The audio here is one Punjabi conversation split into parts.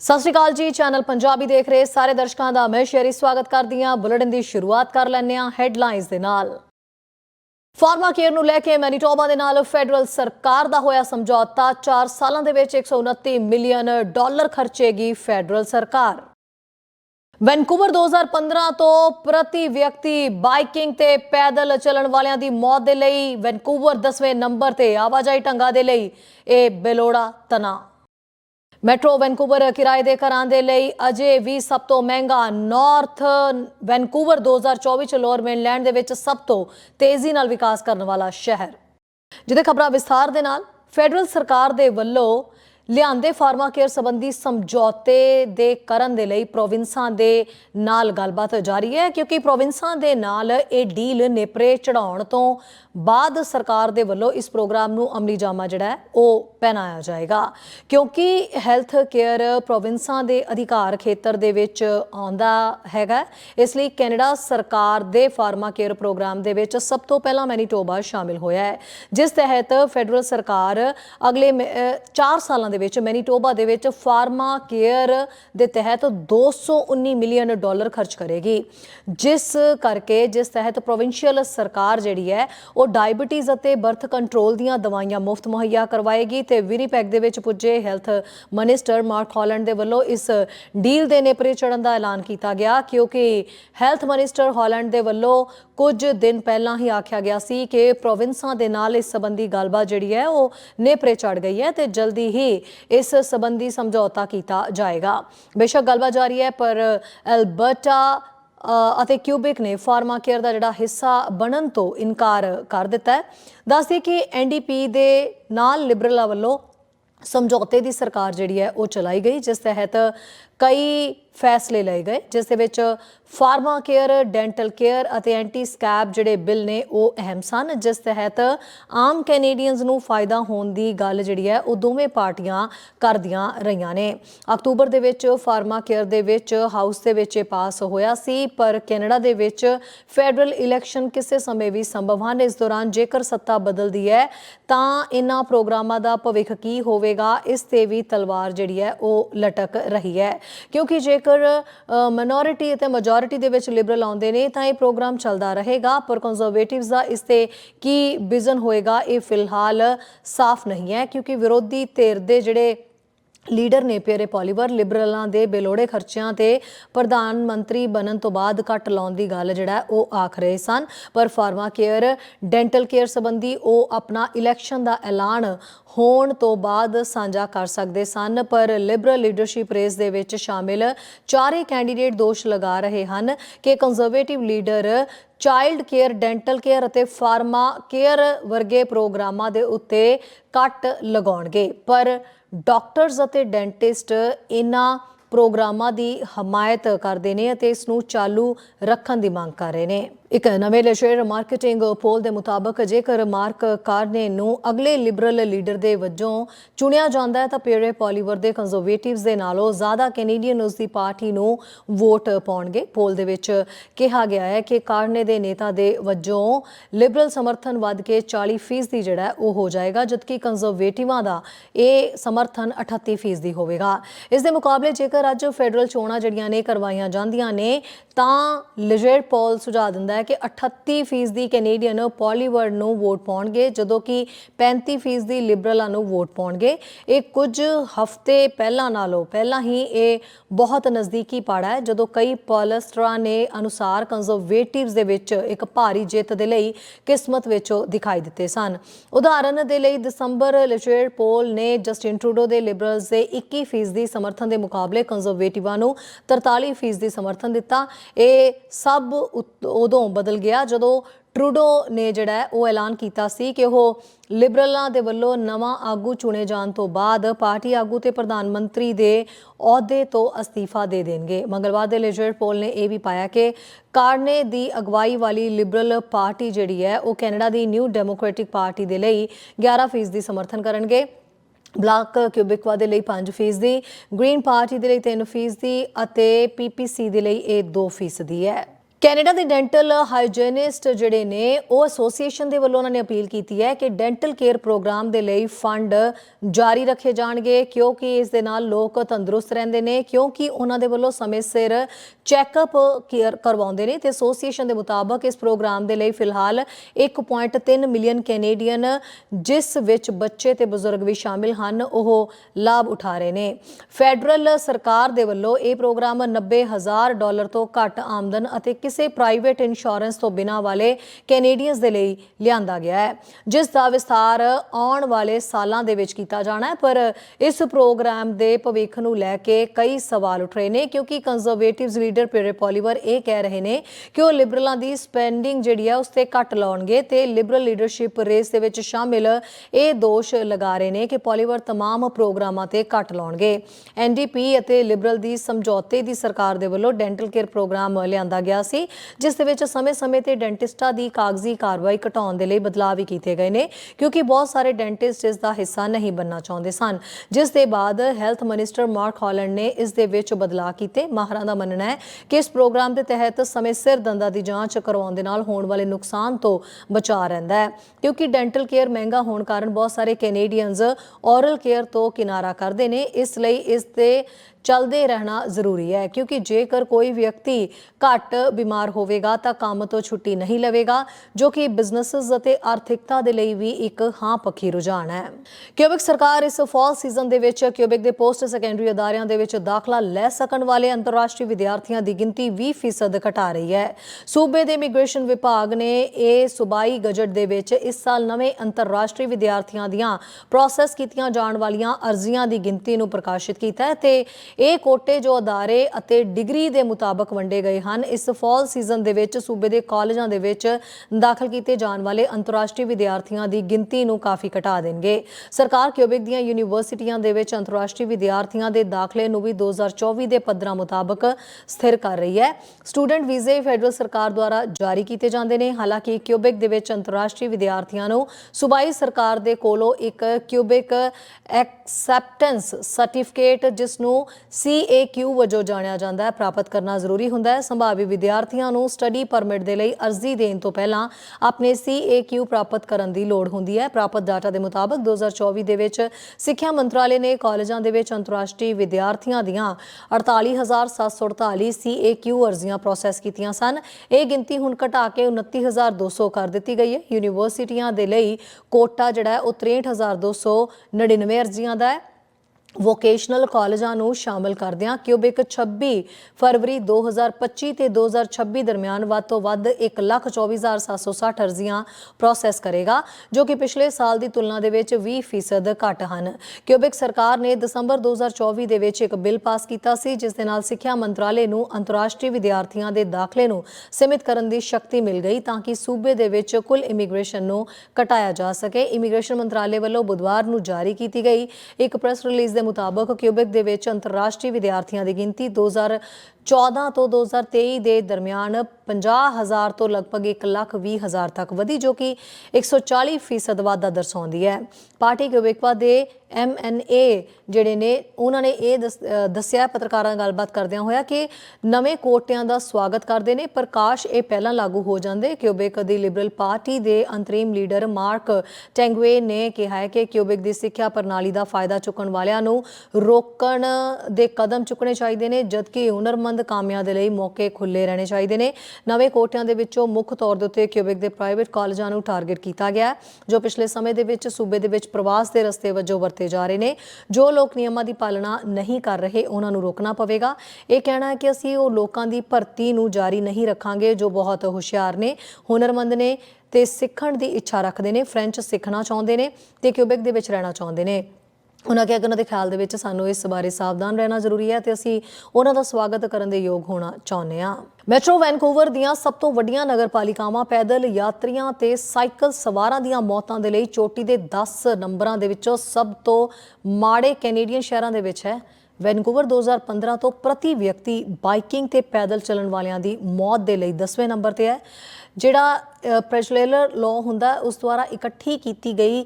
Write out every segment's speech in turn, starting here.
ਸਤਿ ਸ਼੍ਰੀ ਅਕਾਲ ਜੀ, ਚੈਨਲ ਪੰਜਾਬੀ ਦੇਖ ਰਹੇ ਸਾਰੇ ਦਰਸ਼ਕਾਂ ਦਾ ਮੈਂ ਸ਼ੇਰੀ ਸਵਾਗਤ ਕਰਦੀ ਹਾਂ। ਬੁਲੇਟਿਨ ਦੀ ਸ਼ੁਰੂਆਤ ਕਰ ਲੈਂਦੇ ਹਾਂ ਹੈਡਲਾਈਨਸ ਦੇ ਨਾਲ। ਫਾਰਮਾ ਕੇਅਰ ਨੂੰ ਲੈ ਕੇ ਮੈਨੀਟੋਬਾ ਦੇ ਨਾਲ ਫੈਡਰਲ ਸਰਕਾਰ ਦਾ ਹੋਇਆ ਸਮਝੌਤਾ। 4 ਸਾਲਾਂ ਦੇ ਵਿੱਚ 129 ਮਿਲੀਅਨ ਡਾਲਰ ਖਰਚੇਗੀ ਫੈਡਰਲ ਸਰਕਾਰ। ਵੈਨਕੂਵਰ 2015 ਤੋਂ ਪ੍ਰਤੀ ਵਿਅਕਤੀ ਬਾਈਕਿੰਗ ਤੇ ਪੈਦਲ ਚੱਲਣ ਵਾਲਿਆਂ ਦੀ ਮੌਤ ਦੇ ਲਈ ਵੈਨਕੂਵਰ 10ਵੇਂ ਨੰਬਰ ਤੇ ਆਵਾਜਾਈ ਢੰਗਾਂ ਦੇ ਲਈ ਇਹ ਬੇਲੋੜਾ ਤਣਾ ਮੈਟਰੋ ਵੈਨਕੂਵਰ ਕਿਰਾਏ ਦੇ ਘਰਾਂ ਦੇ ਲਈ ਅਜੇ ਵੀ ਸਭ ਤੋਂ ਮਹਿੰਗਾ ਨਾਰਥ ਵੈਨਕੂਵਰ 2024 ਚ ਲੋਅਰ ਮੇਨਲੈਂਡ ਦੇ ਵਿੱਚ ਸਭ ਤੋਂ ਤੇਜ਼ੀ ਨਾਲ ਵਿਕਾਸ ਕਰਨ ਵਾਲਾ ਸ਼ਹਿਰ। ਜਿਹਦੇ ਖਬਰਾਂ ਵਿਸਥਾਰ ਦੇ ਨਾਲ, ਫੈਡਰਲ ਸਰਕਾਰ ਦੇ ਵੱਲੋਂ ਲਿਆਂਦੇ ਫਾਰਮਾ ਕੇਅਰ ਸੰਬੰਧੀ ਸਮਝੌਤੇ ਦੇ ਕਰਨ ਦੇ ਲਈ ਪ੍ਰੋਵਿੰਸਾਂ ਦੇ ਨਾਲ ਗੱਲਬਾਤ ਜਾਰੀ ਹੈ, ਕਿਉਂਕਿ ਪ੍ਰੋਵਿੰਸਾਂ ਦੇ ਨਾਲ ਇਹ ਡੀਲ ਨੇਪਰੇ ਚੜਾਉਣ ਤੋਂ ਬਾਅਦ ਸਰਕਾਰ ਦੇ ਵੱਲੋਂ ਇਸ ਪ੍ਰੋਗਰਾਮ ਨੂੰ ਅਮਲੀ ਜਾਮਾ ਜਿਹੜਾ ਉਹ ਪਹਿਨਾਇਆ ਜਾਏਗਾ। ਕਿਉਂਕਿ ਹੈਲਥ ਕੇਅਰ ਪ੍ਰੋਵਿੰਸਾਂ ਦੇ ਅਧਿਕਾਰ ਖੇਤਰ ਦੇ ਵਿੱਚ ਆਉਂਦਾ ਹੈਗਾ। ਇਸ ਲਈ ਕੈਨੇਡਾ ਸਰਕਾਰ ਦੇ ਫਾਰਮਾ ਕੇਅਰ ਪ੍ਰੋਗਰਾਮ ਦੇ ਵਿੱਚ ਸਭ ਤੋਂ ਪਹਿਲਾਂ ਮੈਨੀਟੋਬਾ ਸ਼ਾਮਿਲ ਹੋਇਆ ਹੈ, ਜਿਸ ਤਹਿਤ ਫੈਡਰਲ ਸਰਕਾਰ ਅਗਲੇ 4 ਸਾਲਾਂ ਦੇ ਵਿੱਚ ਮੈਨੀਟੋਬਾ ਦੇ ਵਿੱਚ ਫਾਰਮਾ ਕੇਅਰ ਦੇ ਤਹਿਤ 219 ਮਿਲੀਅਨ ਡਾਲਰ ਖਰਚ ਕਰੇਗੀ। ਜਿਸ ਕਰਕੇ, ਜਿਸ ਤਹਿਤ ਪ੍ਰੋਵਿੰਸ਼ੀਅਲ ਸਰਕਾਰ ਜਿਹੜੀ ਹੈ, ਉਹ ਡਾਇਬੀਟੀਜ਼ ਅਤੇ ਬਰਥ ਕੰਟਰੋਲ ਦੀਆਂ ਦਵਾਈਆਂ ਮੁਫਤ ਮੁਹੱਈਆ ਕਰਵਾਏਗੀ ਤੇ ਵਿਨੀਪੈਗ ਦੇ ਵਿੱਚ ਪੁੱਜੇ ਹੈਲਥ ਮਿਨਿਸਟਰ ਮਾਰਕ ਹਾਲੈਂਡ ਦੇ ਵੱਲੋਂ ਇਸ ਡੀਲ ਦੇ ਨੇਪਰੇ ਚੜਨ ਦਾ ਐਲਾਨ ਕੀਤਾ ਗਿਆ, ਕਿਉਂਕਿ ਹੈਲਥ ਮਿਨਿਸਟਰ ਹਾਲੈਂਡ ਦੇ ਵੱਲੋਂ ਕੁਝ ਦਿਨ ਪਹਿਲਾਂ ਹੀ ਆਖਿਆ ਗਿਆ ਸੀ ਕਿ ਪ੍ਰੋਵਿੰਸਾਂ ਦੇ ਨਾਲ ਇਸ ਸੰਬੰਧੀ ਗੱਲਬਾਤ ਜਿਹੜੀ ਹੈ ਉਹ ਨੇਪਰੇ ਚੜ ਗਈ ਹੈ ਤੇ ਜਲਦੀ ਹੀ ਇਸ ਸੰਬੰਧੀ ਸਮਝੌਤਾ ਕੀਤਾ ਜਾਏਗਾ। ਬੇਸ਼ੱਕ ਗੱਲਬਾਤ ਜਾਰੀ ਹੈ, ਪਰ ਐਲਬਰਟਾ ਅਤੇ ਕਿਊਬਿਕ ਨੇ ਫਾਰਮਾ ਕੇਅਰ ਦਾ ਜਿਹੜਾ ਹਿੱਸਾ ਬਣਨ ਤੋਂ ਇਨਕਾਰ ਕਰ ਦਿੱਤਾ ਹੈ। ਦੱਸਦੇ ਕਿ ਐਨਡੀਪੀ ਦੇ ਨਾਲ ਲਿਬਰਲਾਂ ਵੱਲੋਂ ਸਮਝੌਤੇ ਦੀ ਸਰਕਾਰ ਜਿਹੜੀ ਹੈ ਉਹ ਚਲਾਈ ਗਈ, ਜਿਸ ਤਹਿਤ ਕਈ ਫੈਸਲੇ ਲਏ ਗਏ, ਜਿਸ ਦੇ ਵਿੱਚ ਫਾਰਮਾ ਕੇਅਰ, ਡੈਂਟਲ ਕੇਅਰ ਅਤੇ ਐਂਟੀ ਸਕੈਬ ਜਿਹੜੇ ਬਿੱਲ ਨੇ ਉਹ ਅਹਿਮ ਸਨ, ਜਿਸ ਤਹਿਤ ਆਮ ਕੈਨੇਡੀਅਨਸ ਨੂੰ ਫਾਇਦਾ ਹੋਣ ਦੀ ਗੱਲ ਜਿਹੜੀ ਹੈ ਉਹ ਦੋਵੇਂ ਪਾਰਟੀਆਂ ਕਰਦੀਆਂ ਰਹੀਆਂ ਨੇ। ਅਕਤੂਬਰ ਦੇ ਵਿੱਚ ਫਾਰਮਾ ਕੇਅਰ ਦੇ ਵਿੱਚ ਹਾਊਸ ਦੇ ਵਿੱਚ ਇਹ ਪਾਸ ਹੋਇਆ ਸੀ, ਪਰ ਕੈਨੇਡਾ ਦੇ ਵਿੱਚ ਫੈਡਰਲ ਇਲੈਕਸ਼ਨ ਕਿਸੇ ਸਮੇਂ ਵੀ ਸੰਭਵ ਹਨ। ਇਸ ਦੌਰਾਨ ਜੇਕਰ ਸੱਤਾ ਬਦਲਦੀ ਹੈ, ਤਾਂ ਇਹਨਾਂ ਪ੍ਰੋਗਰਾਮਾਂ ਦਾ ਭਵਿੱਖ ਕੀ ਹੋਵੇਗਾ, ਇਸ ਤੇ ਵੀ ਤਲਵਾਰ ਜਿਹੜੀ ਹੈ ਉਹ ਲਟਕ ਰਹੀ ਹੈ। ਕਿਉਂਕਿ ਜੇਕਰ ਮਿਨੋਰਿਟੀ ਅਤੇ ਮੈਜੋਰਿਟੀ ਦੇ ਵਿੱਚ ਲਿਬਰਲ ਆਉਂਦੇ ਨੇ, ਤਾਂ ਇਹ ਪ੍ਰੋਗਰਾਮ ਚੱਲਦਾ ਰਹੇਗਾ। ਪਰ ਕੰਜ਼ਰਵੇਟਿਵਸ ਦਾ ਇਸ ਤੇ ਕੀ ਵਿਜ਼ਨ ਹੋਏਗਾ, ਇਹ ਫਿਲਹਾਲ ਸਾਫ਼ ਨਹੀਂ ਹੈ, ਕਿਉਂਕਿ ਵਿਰੋਧੀ ਧਿਰ ਦੇ ਜਿਹੜੇ ਲੀਡਰ ਨੇ ਪੇਰੇ ਪੋਲੀਵਰ ਲਿਬਰਲਾਂ ਦੇ ਬੇਲੋੜੇ ਖਰਚਿਆਂ ਤੇ ਪ੍ਰਧਾਨ ਮੰਤਰੀ ਬਣਨ ਤੋਂ ਬਾਅਦ ਕੱਟ ਲਾਉਣ ਦੀ ਗੱਲ ਜਿਹੜਾ ਉਹ ਆਖ ਰਹੇ ਸਨ। ਪਰ ਫਾਰਮਾ ਕੇਅਰ, ਡੈਂਟਲ ਕੇਅਰ ਸੰਬੰਧੀ ਉਹ ਆਪਣਾ ਇਲੈਕਸ਼ਨ ਦਾ ਐਲਾਨ ਹੋਣ ਤੋਂ ਬਾਅਦ ਸਾਂਝਾ ਕਰ ਸਕਦੇ ਸਨ। ਪਰ ਲਿਬਰਲ ਲੀਡਰਸ਼ਿਪ ਰੇਸ ਦੇ ਵਿੱਚ ਸ਼ਾਮਿਲ ਚਾਰੇ ਕੈਂਡੀਡੇਟ ਦੋਸ਼ ਲਗਾ ਰਹੇ ਹਨ ਕਿ conservative leader child care dental care ਅਤੇ ਫਾਰਮਾ ਕੇਅਰ ਵਰਗੇ ਪ੍ਰੋਗਰਾਮਾਂ ਦੇ ਉੱਤੇ ਕੱਟ ਲਗਾਉਣਗੇ। ਪਰ ਡਾਕਟਰਸ ਅਤੇ ਡੈਂਟਿਸਟ ਇਹਨਾਂ ਪ੍ਰੋਗਰਾਮਾਂ ਦੀ ਹਮਾਇਤ ਕਰਦੇ ਨੇ ਅਤੇ ਇਸ ਨੂੰ ਚਾਲੂ ਰੱਖਣ ਦੀ ਮੰਗ ਕਰ ਰਹੇ ਨੇ। ਇੱਕ ਨਵੇਂ ਲਸ਼ੇਰ ਮਾਰਕੀਟਿੰਗ ਪੋਲ ਦੇ ਮੁਤਾਬਕ ਜੇਕਰ ਮਾਰਕ ਕਾਰਨੇ ਨੂੰ ਅਗਲੇ ਲਿਬਰਲ ਲੀਡਰ ਦੇ ਵਜੋਂ ਚੁਣਿਆ ਜਾਂਦਾ ਹੈ ਤਾਂ ਪੇਰੇ ਪੋਲੀਵਰ ਦੇ ਕੰਜ਼ਰਵੇਟਿਵਸ ਦੇ ਨਾਲੋਂ ਜ਼ਿਆਦਾ ਕੈਨੇਡੀਅਨ ਉਸ ਦੀ ਪਾਰਟੀ ਨੂੰ ਵੋਟ ਪਾਉਣਗੇ। ਪੋਲ ਦੇ ਵਿੱਚ ਕਿਹਾ ਗਿਆ ਹੈ ਕਿ ਕਾਰਨੇ ਦੇ ਨੇਤਾ ਦੇ ਵਜੋਂ ਲਿਬਰਲ ਸਮਰਥਨ ਵੱਧ ਕੇ 40% ਜਿਹੜਾ ਉਹ ਹੋ ਜਾਏਗਾ, ਜਦਕਿ ਕੰਜ਼ਰਵੇਟਿਵਾਂ ਦਾ ਇਹ ਸਮਰਥਨ 38% ਹੋਵੇਗਾ। ਇਸ ਦੇ ਮੁਕਾਬਲੇ ਜੇਕਰ ਅੱਜ ਫੈਡਰਲ ਚੋਣਾਂ ਜਿਹੜੀਆਂ ਨੇ ਕਰਵਾਈਆਂ ਜਾਂਦੀਆਂ ਨੇ, ਤਾਂ ਲਿਜਰ ਪੋਲ ਸੁਝਾਅ ਦਿੰਦਾ ਹੈ ਕਿ 38% ਦੀ ਕੈਨੇਡੀਅਨ ਪੋਲੀਵਰਡ ਨੂੰ ਵੋਟ ਪਾਉਣਗੇ, ਜਦੋਂ ਕਿ 35% ਦੀ ਲਿਬਰਲਾਂ ਨੂੰ ਵੋਟ ਪਾਉਣਗੇ। ਇਹ ਕੁਝ ਹਫ਼ਤੇ ਪਹਿਲਾਂ ਨਾਲੋਂ ਪਹਿਲਾਂ ਹੀ ਇਹ ਬਹੁਤ ਨਜ਼ਦੀਕੀ ਪਾੜਾ ਹੈ, ਜਦੋਂ ਕਈ ਪੋਲਸਟਰਾਂ ਨੇ ਅਨੁਸਾਰ ਕੰਜ਼ਰਵੇਟਿਵਸ ਦੇ ਵਿੱਚ ਇੱਕ ਭਾਰੀ ਜਿੱਤ ਦੇ ਲਈ ਕਿਸਮਤ ਵਿੱਚ ਦਿਖਾਈ ਦਿੱਤੇ ਸਨ। ਉਦਾਹਰਨ ਦੇ ਲਈ ਦਸੰਬਰ ਲਿਜਰ ਪੋਲ ਨੇ ਜਸਟਿਨ ਟਰੂਡੋ ਦੇ ਲਿਬਰਲਸ ਦੇ 21% ਦੀ ਸਮਰਥਨ ਦੇ ਮੁਕਾਬਲੇ ਕੰਜ਼ਰਵੇਟਿਵਾਂ ਨੂੰ 43% ਦੀ ਸਮਰਥਨ ਦਿੱਤਾ। ਇਹ ਸਭ ਉਦੋਂ ਬਦਲ ਗਿਆ ਜਦੋਂ ਟਰੂਡੋ ਨੇ ਜਿਹੜਾ ਉਹ ਐਲਾਨ ਕੀਤਾ ਸੀ ਕਿ ਉਹ ਲਿਬਰਲਾਂ ਦੇ ਵੱਲੋਂ ਨਵਾਂ ਆਗੂ ਚੁਣੇ ਜਾਣ ਤੋਂ ਬਾਅਦ ਪਾਰਟੀ ਆਗੂ ਤੇ ਪ੍ਰਧਾਨ ਮੰਤਰੀ ਦੇ ਅਹੁਦੇ ਤੋਂ ਅਸਤੀਫਾ ਦੇ ਦੇਣਗੇ। ਮੰਗਲਵਾਰ ਦੇ ਲੇਜਰ ਪੋਲ ਨੇ ਇਹ ਵੀ ਪਾਇਆ ਕਿ ਕਾਰਨੇ ਦੀ ਅਗਵਾਈ ਵਾਲੀ ਲਿਬਰਲ ਪਾਰਟੀ ਜਿਹੜੀ ਹੈ ਉਹ ਕੈਨੇਡਾ ਦੀ ਨਿਊ ਡੈਮੋਕ੍ਰੈਟਿਕ ਪਾਰਟੀ ਦੇ ਲਈ 11% ਦੀ ਸਮਰਥਨ ਕਰਨਗੇ। ਬਲਾਕ ਕਿਊਬਿਕਵਾ ਦੇ ਲਈ 5% ਦੀ ਗ੍ਰੀਨ ਪਾਰਟੀ ਦੇ ਲਈ 3% ਦੀ ਅਤੇ ਪੀਪੀਸੀ ਦੇ ਲਈ ਇਹ 2% ਦੀ ਹੈ। ਕੈਨੇਡਾ ਦੇ ਡੈਂਟਲ ਹਾਈਜੀਨਿਸਟ ਜਿਹੜੇ ਨੇ, ਉਹ ਐਸੋਸੀਏਸ਼ਨ ਦੇ ਵੱਲੋਂ ਉਹਨਾਂ ਨੇ ਅਪੀਲ ਕੀਤੀ ਹੈ ਕਿ ਡੈਂਟਲ ਕੇਅਰ ਪ੍ਰੋਗਰਾਮ ਦੇ ਲਈ ਫੰਡ ਜਾਰੀ ਰੱਖੇ ਜਾਣਗੇ, ਕਿਉਂਕਿ ਇਸ ਦੇ ਨਾਲ ਲੋਕ ਤੰਦਰੁਸਤ ਰਹਿੰਦੇ ਨੇ, ਕਿਉਂਕਿ ਉਹਨਾਂ ਦੇ ਵੱਲੋਂ ਸਮੇਂ ਸਿਰ ਚੈੱਕਅਪ ਕੇਅਰ ਕਰਵਾਉਂਦੇ ਨੇ ਤੇ ਐਸੋਸੀਏਸ਼ਨ ਦੇ ਮੁਤਾਬਕ ਇਸ ਪ੍ਰੋਗਰਾਮ ਦੇ ਲਈ ਫਿਲਹਾਲ 1.3 ਮਿਲੀਅਨ ਕੈਨੇਡੀਅਨ ਜਿਸ ਵਿੱਚ ਬੱਚੇ ਤੇ ਬਜ਼ੁਰਗ ਵੀ ਸ਼ਾਮਿਲ ਹਨ, ਉਹ ਲਾਭ ਉਠਾ ਰਹੇ ਨੇ। ਫੈਡਰਲ ਸਰਕਾਰ ਦੇ ਵੱਲੋਂ ਇਹ ਪ੍ਰੋਗਰਾਮ 90000 ਡਾਲਰ ਤੋਂ ਘੱਟ ਆਮਦਨ ਅਤੇ ਕਿਸੇ ਪ੍ਰਾਈਵੇਟ ਇੰਸ਼ੋਰੈਂਸ ਤੋਂ ਬਿਨਾਂ ਵਾਲੇ ਕੈਨੇਡੀਅਨਸ ਦੇ ਲਈ ਲਿਆਂਦਾ ਗਿਆ ਹੈ ਜਿਸ ਦਾ ਵਿਸਥਾਰ ਆਉਣ ਵਾਲੇ ਸਾਲਾਂ ਦੇ ਵਿੱਚ ਕੀਤਾ ਜਾਣਾ ਹੈ ਪਰ ਇਸ ਪ੍ਰੋਗਰਾਮ ਦੇ ਭਵਿੱਖ ਨੂੰ ਲੈ ਕੇ ਕਈ ਸਵਾਲ ਉੱਠ ਰਹੇ ਨੇ ਕਿਉਂਕਿ ਕੰਜ਼ਰਵੇਟਿਵਸ ਲੀਡਰ ਪੀਰੇ ਪੋਲੀਵਰ ਇਹ ਕਹਿ ਰਹੇ ਨੇ ਕਿ ਉਹ ਲਿਬਰਲਾਂ ਦੀ ਸਪੈਂਡਿੰਗ ਜਿਹੜੀ ਹੈ ਉਸ ਤੇ ਘੱਟ ਲਾਉਣਗੇ ਤੇ ਲਿਬਰਲ ਲੀਡਰਸ਼ਿਪ ਰੇਸ ਦੇ ਵਿੱਚ ਸ਼ਾਮਿਲ ਇਹ ਦੋਸ਼ ਲਗਾ ਰਹੇ ਨੇ ਕਿ ਪੋਲੀਵਰ तमाम ਪ੍ਰੋਗਰਾਮਾਂ ਤੇ ਘੱਟ ਲਾਉਣਗੇ ਐਨਡੀਪੀ ਅਤੇ ਲਿਬਰਲ ਦੀ ਸਮਝੌਤੇ ਦੀ ਸਰਕਾਰ ਦੇ ਵੱਲੋਂ ਡੈਂਟਲ ਕੇਅਰ ਪ੍ਰੋਗਰਾਮ ਲਿਆਂਦਾ ਗਿਆ ਸੀ ਜਿਸ ਦੇ ਵਿੱਚ ਸਮੇਂ-ਸਮੇਂ ਤੇ ਡੈਂਟਿਸਟਾਂ ਦੀ ਕਾਗਜ਼ੀ ਕਾਰਵਾਈ ਘਟਾਉਣ ਦੇ ਲਈ ਬਦਲਾਅ ਵੀ ਕੀਤੇ ਗਏ ਨੇ, ਕਿਉਂਕਿ ਬਹੁਤ ਸਾਰੇ ਡੈਂਟਿਸਟ ਇਸ ਦਾ ਹਿੱਸਾ ਨਹੀਂ ਬਣਨਾ ਚਾਹੁੰਦੇ ਸਨ। ਜਿਸ ਦੇ ਬਾਅਦ ਹੈਲਥ ਮਿਨਿਸਟਰ ਮਾਰਕ ਹਾਲੈਂਡ ਨੇ ਇਸ ਦੇ ਵਿੱਚ ਬਦਲਾਅ ਕੀਤੇ। ਮਾਹਰਾਂ ਦਾ ਮੰਨਣਾ ਹੈ ਕਿ ਇਸ ਪ੍ਰੋਗਰਾਮ ਦੇ ਤਹਿਤ ਸਮੇਂ ਸਿਰ ਦੰਦਾਂ ਦੀ ਜਾਂਚ ਕਰਵਾਉਣ ਦੇ ਨਾਲ ਹੋਣ ਵਾਲੇ ਨੁਕਸਾਨ ਤੋਂ ਬਚਾ ਰਹਿੰਦਾ ਹੈ, ਕਿਉਂਕਿ ਡੈਂਟਲ ਕੇਅਰ ਮਹਿੰਗਾ ਹੋਣ ਕਾਰਨ ਬਹੁਤ ਸਾਰੇ ਕੈਨੇਡੀਅਨਜ਼ ਔਰਲ ਕੇਅਰ ਤੋਂ ਕਿਨਾਰਾ ਕਰਦੇ ਨੇ, ਇਸ ਲਈ ਇਸ ਤੇ ਚੱਲਦੇ ਰਹਿਣਾ ਜ਼ਰੂਰੀ ਹੈ, ਕਿਉਂਕਿ ਜੇਕਰ ਕੋਈ ਵਿਅਕਤੀ ਘੱਟ ਬਿਮਾਰ ਹੋਵੇਗਾ ਤਾਂ ਕੰਮ ਤੋਂ ਛੁੱਟੀ ਨਹੀਂ ਲਵੇਗਾ, ਜੋ ਕਿ ਬਿਜ਼ਨੈਸਸ ਅਤੇ ਆਰਥਿਕਤਾ ਦੇ ਲਈ ਵੀ ਇੱਕ ਹਾਂ ਪੱਖੀ ਰੁਝਾਨ ਹੈ। ਕਿਊਬਿਕ ਸਰਕਾਰ ਇਸ ਫਾਲ ਸੀਜ਼ਨ ਦੇ ਵਿੱਚ ਕਿਊਬਿਕ ਦੇ ਪੋਸਟ ਸੈਕੰਡਰੀ ਅਦਾਰਿਆਂ ਦੇ ਵਿੱਚ ਦਾਖਲਾ ਲੈ ਸਕਣ ਵਾਲੇ ਅੰਤਰਰਾਸ਼ਟਰੀ ਵਿਦਿਆਰਥੀਆਂ ਦੀ ਗਿਣਤੀ 20% ਘਟਾ ਰਹੀ ਹੈ। ਸੂਬੇ ਦੇ ਇਮੀਗ੍ਰੇਸ਼ਨ ਵਿਭਾਗ ਨੇ ਇਹ ਸੂਬਾਈ ਗਜਟ ਦੇ ਵਿੱਚ ਇਸ ਸਾਲ ਨਵੇਂ ਅੰਤਰਰਾਸ਼ਟਰੀ ਵਿਦਿਆਰਥੀਆਂ ਦੀਆਂ ਪ੍ਰੋਸੈਸ ਕੀਤੀਆਂ ਜਾਣ ਵਾਲੀਆਂ ਅਰਜ਼ੀਆਂ ਦੀ ਗਿਣਤੀ ਨੂੰ ਪ੍ਰਕਾਸ਼ਿਤ ਕੀਤਾ ਹੈ ਤੇ ਇਹ ਕੋਟੇ ਜੋ ਅਦਾਰੇ ਅਤੇ ਡਿਗਰੀ ਦੇ ਮੁਤਾਬਕ ਵੰਡੇ ਗਏ ਹਨ, ਇਸ ਫਾਲ ਸੀਜ਼ਨ ਦੇ ਵਿੱਚ ਸੂਬੇ ਦੇ ਕਾਲਜਾਂ ਦੇ ਵਿੱਚ ਦਾਖਲ ਕੀਤੇ ਜਾਣ ਵਾਲੇ ਅੰਤਰਰਾਸ਼ਟਰੀ ਵਿਦਿਆਰਥੀਆਂ ਦੀ ਗਿਣਤੀ ਨੂੰ ਕਾਫੀ ਘਟਾ ਦੇਣਗੇ। ਸਰਕਾਰ ਕਿਊਬਿਕ ਦੀਆਂ ਯੂਨੀਵਰਸਿਟੀਆਂ ਦੇ ਵਿੱਚ ਅੰਤਰਰਾਸ਼ਟਰੀ ਵਿਦਿਆਰਥੀਆਂ ਦੇ ਦਾਖਲੇ ਨੂੰ ਵੀ 2024 ਦੇ ਪੱਧਰਾਂ ਮੁਤਾਬਕ ਸਥਿਰ ਕਰ ਰਹੀ ਹੈ। ਸਟੂਡੈਂਟ ਵੀਜ਼ੇ ਫੈਡਰਲ ਸਰਕਾਰ ਦੁਆਰਾ ਜਾਰੀ ਕੀਤੇ ਜਾਂਦੇ ਨੇ। ਹਾਲਾਂਕਿ ਕਿਊਬਿਕ ਦੇ ਵਿੱਚ ਅੰਤਰਰਾਸ਼ਟਰੀ ਵਿਦਿਆਰਥੀਆਂ ਨੂੰ ਸੂਬਾਈ ਸਰਕਾਰ ਦੇ ਕੋਲੋਂ ਇੱਕ ਕਿਊਬਿਕ ਐਕਸੈਪਟੈਂਸ ਸਰਟੀਫਿਕੇਟ, ਜਿਸ ਨੂੰ CAQ ਵਜੋਂ ਜਾਣਿਆ ਜਾਂਦਾ ਹੈ। ਪ੍ਰਾਪਤ ਕਰਨਾ ਜ਼ਰੂਰੀ ਹੁੰਦਾ ਹੈ। ਸੰਭਾਵੀ ਵਿਦਿਆਰਥੀਆਂ ਨੂੰ ਸਟੱਡੀ ਪਰਮਿਟ ਦੇ ਲਈ ਅਰਜ਼ੀ ਦੇਣ ਤੋਂ ਪਹਿਲਾਂ ਆਪਣੇ CAQ ਪ੍ਰਾਪਤ ਕਰਨ ਦੀ ਲੋੜ ਹੁੰਦੀ ਹੈ। ਪ੍ਰਾਪਤ ਡਾਟਾ ਦੇ ਮੁਤਾਬਕ 2024 ਦੇ ਵਿੱਚ ਸਿੱਖਿਆ ਮੰਤਰਾਲੇ ਨੇ ਕਾਲਜਾਂ ਦੇ ਵਿੱਚ ਅੰਤਰਰਾਸ਼ਟਰੀ ਵਿਦਿਆਰਥੀਆਂ ਦੀਆਂ 48748 CAQ ਅਰਜ਼ੀਆਂ ਪ੍ਰੋਸੈਸ ਕੀਤੀਆਂ ਸਨ। ਇਹ ਗਿਣਤੀ ਹੁਣ ਘਟਾ ਕੇ 29200 ਕਰ ਦਿੱਤੀ ਗਈ ਹੈ। ਯੂਨੀਵਰਸਿਟੀਆਂ ਦੇ ਲਈ ਕੋਟਾ ਜਿਹੜਾ ਹੈ, ਉਹ 63299 ਅਰਜ਼ੀਆਂ ਦਾ ਹੈ। ਵੋਕੇਸ਼ਨਲ ਕਾਲਜਾਂ ਨੂੰ ਸ਼ਾਮਲ ਕਰਦਿਆਂ ਕਿਊਬਿਕ 26 ਫਰਵਰੀ 2025 ਤੇ 2026 ਦਰਮਿਆਨ ਵੱਧ ਤੋਂ ਵੱਧ 124760 ਅਰਜ਼ੀਆਂ ਪ੍ਰੋਸੈਸ ਕਰੇਗਾ, ਜੋ ਕਿ ਪਿਛਲੇ ਸਾਲ ਦੀ ਤੁਲਨਾ ਦੇ ਵਿੱਚ 20% ਘੱਟ ਹਨ। ਕਿਊਬਿਕ ਸਰਕਾਰ ਨੇ ਦਸੰਬਰ 2024 ਦੇ ਵਿੱਚ ਇੱਕ ਬਿੱਲ ਪਾਸ ਕੀਤਾ ਸੀ, ਜਿਸ ਦੇ ਨਾਲ ਸਿੱਖਿਆ ਮੰਤਰਾਲੇ ਨੂੰ ਅੰਤਰਰਾਸ਼ਟਰੀ ਵਿਦਿਆਰਥੀਆਂ ਦੇ ਦਾਖਲੇ ਨੂੰ ਸੀਮਿਤ ਕਰਨ ਦੀ ਸ਼ਕਤੀ ਮਿਲ ਗਈ ਤਾਂ ਕਿ ਸੂਬੇ ਦੇ ਵਿੱਚ ਕੁੱਲ ਇਮੀਗ੍ਰੇਸ਼ਨ ਨੂੰ ਘਟਾਇਆ ਜਾ ਸਕੇ। ਇਮੀਗ੍ਰੇਸ਼ਨ ਮੰਤਰਾਲੇ ਵੱਲੋਂ ਬੁੱਧਵਾਰ ਨੂੰ ਜਾਰੀ ਕੀਤੀ ਗਈ ਇੱਕ ਪ੍ਰੈਸ ਰਿਲੀਜ਼ ਦੇ ਮੁਤਾਬਕ ਕਿਊਬਿਕ ਦੇ ਵਿੱਚ ਅੰਤਰਰਾਸ਼ਟਰੀ ਵਿਦਿਆਰਥੀਆਂ ਦੀ ਗਿਣਤੀ 2014 ਤੋਂ 2023 ਦੇ ਦਰਮਿਆਨ 50000 ਤੋਂ ਲਗਭਗ 1,20,000 ਤੱਕ ਵਧੀ ਜੋ ਕਿ 140% ਵਾਧਾ ਦਰਸਾਉਂਦੀ ਹੈ। ਪਾਰਟੀ ਕਿਊਬਿਕਵਾ ਦੇ ਐਮਐਨਏ ਜਿਹੜੇ ਨੇ ਉਹਨਾਂ ਨੇ ਇਹ ਦੱਸ- ਦੱਸਿਆ ਪੱਤਰਕਾਰਾਂ ਨਾਲ ਗੱਲਬਾਤ ਕਰਦਿਆਂ ਹੋਇਆ ਕਿ ਨਵੇਂ ਕੋਟਿਆਂ ਦਾ ਸਵਾਗਤ ਕਰਦੇ ਨੇ। ਪ੍ਰਕਾਸ਼ ਇਹ ਪਹਿਲਾਂ ਲਾਗੂ ਹੋ ਜਾਂਦੇ। ਕਿਊਬਿਕ ਦੀ ਲਿਬਰਲ ਪਾਰਟੀ ਦੇ ਅੰਤਰੀਮ ਲੀਡਰ ਮਾਰਕ ਟੈਂਗਵੇ ਨੇ ਕਿਹਾ ਹੈ ਕਿ ਕਿਊਬਿਕ ਦੀ ਸਿੱਖਿਆ ਪ੍ਰਣਾਲੀ ਦਾ ਫਾਇਦਾ ਚੁੱਕਣ ਵਾਲਿਆਂ ਨੂੰ ਰੋਕਣ ਦੇ ਕਦਮ ਚੁੱਕਣੇ ਚਾਹੀਦੇ ਨੇ ਜਦਕਿ ਹੁਨਰਮੰਦ ਕਾਮਿਆਂ ਦੇ ਲਈ ਮੌਕੇ ਖੁੱਲੇ ਰਹਿਣੇ ਚਾਹੀਦੇ ਨੇ। ਨਵੇਂ ਕੋਟਿਆਂ ਦੇ ਵਿੱਚੋਂ ਮੁੱਖ ਤੌਰ ਦੇ ਉੱਤੇ ਕਿਊਬਿਕ ਦੇ ਪ੍ਰਾਈਵੇਟ ਕਾਲਜਾਂ ਨੂੰ ਟਾਰਗੇਟ ਕੀਤਾ ਗਿਆ ਜੋ ਪਿਛਲੇ ਸਮੇਂ ਦੇ ਵਿੱਚ ਸੂਬੇ ਦੇ ਵਿੱਚ ਪ੍ਰਵਾਸ ਦੇ ਰਸਤੇ ਵਜੋਂ ਵਰਤੇ ਜਾ ਰਹੇ ਨੇ। ਜੋ ਲੋਕ ਨਿਯਮਾਂ ਦੀ ਪਾਲਣਾ ਨਹੀਂ ਕਰ ਰਹੇ, ਉਹਨਾਂ ਨੂੰ ਰੋਕਣਾ ਪਵੇਗਾ। ਇਹ ਕਹਿਣਾ ਹੈ ਕਿ ਅਸੀਂ ਉਹ ਲੋਕਾਂ ਦੀ ਭਰਤੀ ਨੂੰ ਜਾਰੀ ਨਹੀਂ ਰੱਖਾਂਗੇ, ਜੋ ਬਹੁਤ ਹੁਸ਼ਿਆਰ ਨੇ, ਹੁਨਰਮੰਦ ਨੇ ਤੇ ਸਿੱਖਣ ਦੀ ਇੱਛਾ ਰੱਖਦੇ ਨੇ ਫ੍ਰੈਂਚ ਸਿੱਖਣਾ ਚਾਹੁੰਦੇ ਨੇ ਤੇ ਕਿਊਬਿਕ ਦੇ ਵਿੱਚ ਰਹਿਣਾ ਚਾਹੁੰਦੇ ਨੇ। ਉਹਨਾਂ ਕਿਹਾ ਕਿ ਉਹਨਾਂ ਦੇ ਖਿਆਲ ਦੇ ਵਿੱਚ ਸਾਨੂੰ ਇਸ ਬਾਰੇ ਸਾਵਧਾਨ ਰਹਿਣਾ ਜ਼ਰੂਰੀ ਹੈ ਤੇ ਅਸੀਂ ਉਹਨਾਂ ਦਾ ਸਵਾਗਤ ਕਰਨ ਦੇ ਯੋਗ ਹੋਣਾ ਚਾਹੁੰਦੇ ਹਾਂ। ਮੈਟਰੋ ਵੈਨਕੂਵਰ ਦੀਆਂ ਸਭ ਤੋਂ ਵੱਡੀਆਂ ਨਗਰਪਾਲਿਕਾਵਾਂ ਪੈਦਲ ਯਾਤਰੀਆਂ ਤੇ ਸਾਈਕਲ ਸਵਾਰਾਂ ਦੀਆਂ ਮੌਤਾਂ ਦੇ ਲਈ ਚੋਟੀ ਦੇ 10 ਨੰਬਰਾਂ ਦੇ ਵਿੱਚੋਂ ਸਭ ਤੋਂ ਮਾੜੇ ਕੈਨੇਡੀਅਨ ਸ਼ਹਿਰਾਂ ਦੇ ਵਿੱਚ ਹੈ। ਵੈਨਕੂਵਰ 2015 ਤੋਂ ਪ੍ਰਤੀ ਵਿਅਕਤੀ ਬਾਈਕਿੰਗ ਤੇ ਪੈਦਲ ਚੱਲਣ ਵਾਲਿਆਂ ਦੀ ਮੌਤ ਦੇ ਲਈ 10ਵੇਂ ਨੰਬਰ ਤੇ ਹੈ। ਜਿਹੜਾ ਪ੍ਰੈਸ਼ਲੇਲਰ ਲਾਅ ਹੁੰਦਾ, ਉਸ ਦੁਆਰਾ ਇਕੱਠੀ ਕੀਤੀ ਗਈ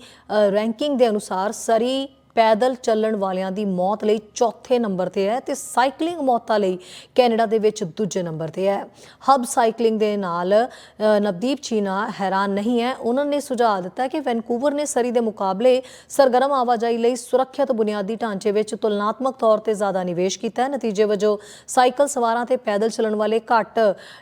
ਰੈਂਕਿੰਗ ਦੇ ਅਨੁਸਾਰ ਸਰੀ ਪੈਦਲ ਚੱਲਣ ਵਾਲਿਆਂ ਦੀ ਮੌਤ ਲਈ ਚੌਥੇ ਨੰਬਰ ਤੇ ਹੈ ਤੇ ਸਾਈਕਲਿੰਗ ਮੌਤਾਂ ਲਈ ਕੈਨੇਡਾ ਦੇ ਵਿੱਚ ਦੂਜੇ ਨੰਬਰ ਤੇ ਹੈ। ਹਬ ਸਾਈਕਲਿੰਗ ਦੇ ਨਾਲ ਨਵਦੀਪ ਚੀਨਾ ਹੈਰਾਨ ਨਹੀਂ ਹੈ। ਉਹਨਾਂ ਨੇ ਸੁਝਾਅ ਦਿੱਤਾ ਕਿ ਵੈਨਕੂਵਰ ਨੇ ਸਰੀ ਦੇ ਮੁਕਾਬਲੇ ਸਰਗਰਮ ਆਵਾਜਾਈ ਲਈ ਸੁਰੱਖਿਅਤ ਬੁਨਿਆਦੀ ਢਾਂਚੇ ਵਿੱਚ ਤੁਲਨਾਤਮਕ ਤੌਰ ਤੇ ਜ਼ਿਆਦਾ ਨਿਵੇਸ਼ ਕੀਤਾ ਹੈ। ਨਤੀਜੇ ਵਜੋਂ ਸਾਈਕਲ ਸਵਾਰਾਂ ਤੇ ਪੈਦਲ ਚੱਲਣ ਵਾਲੇ ਘੱਟ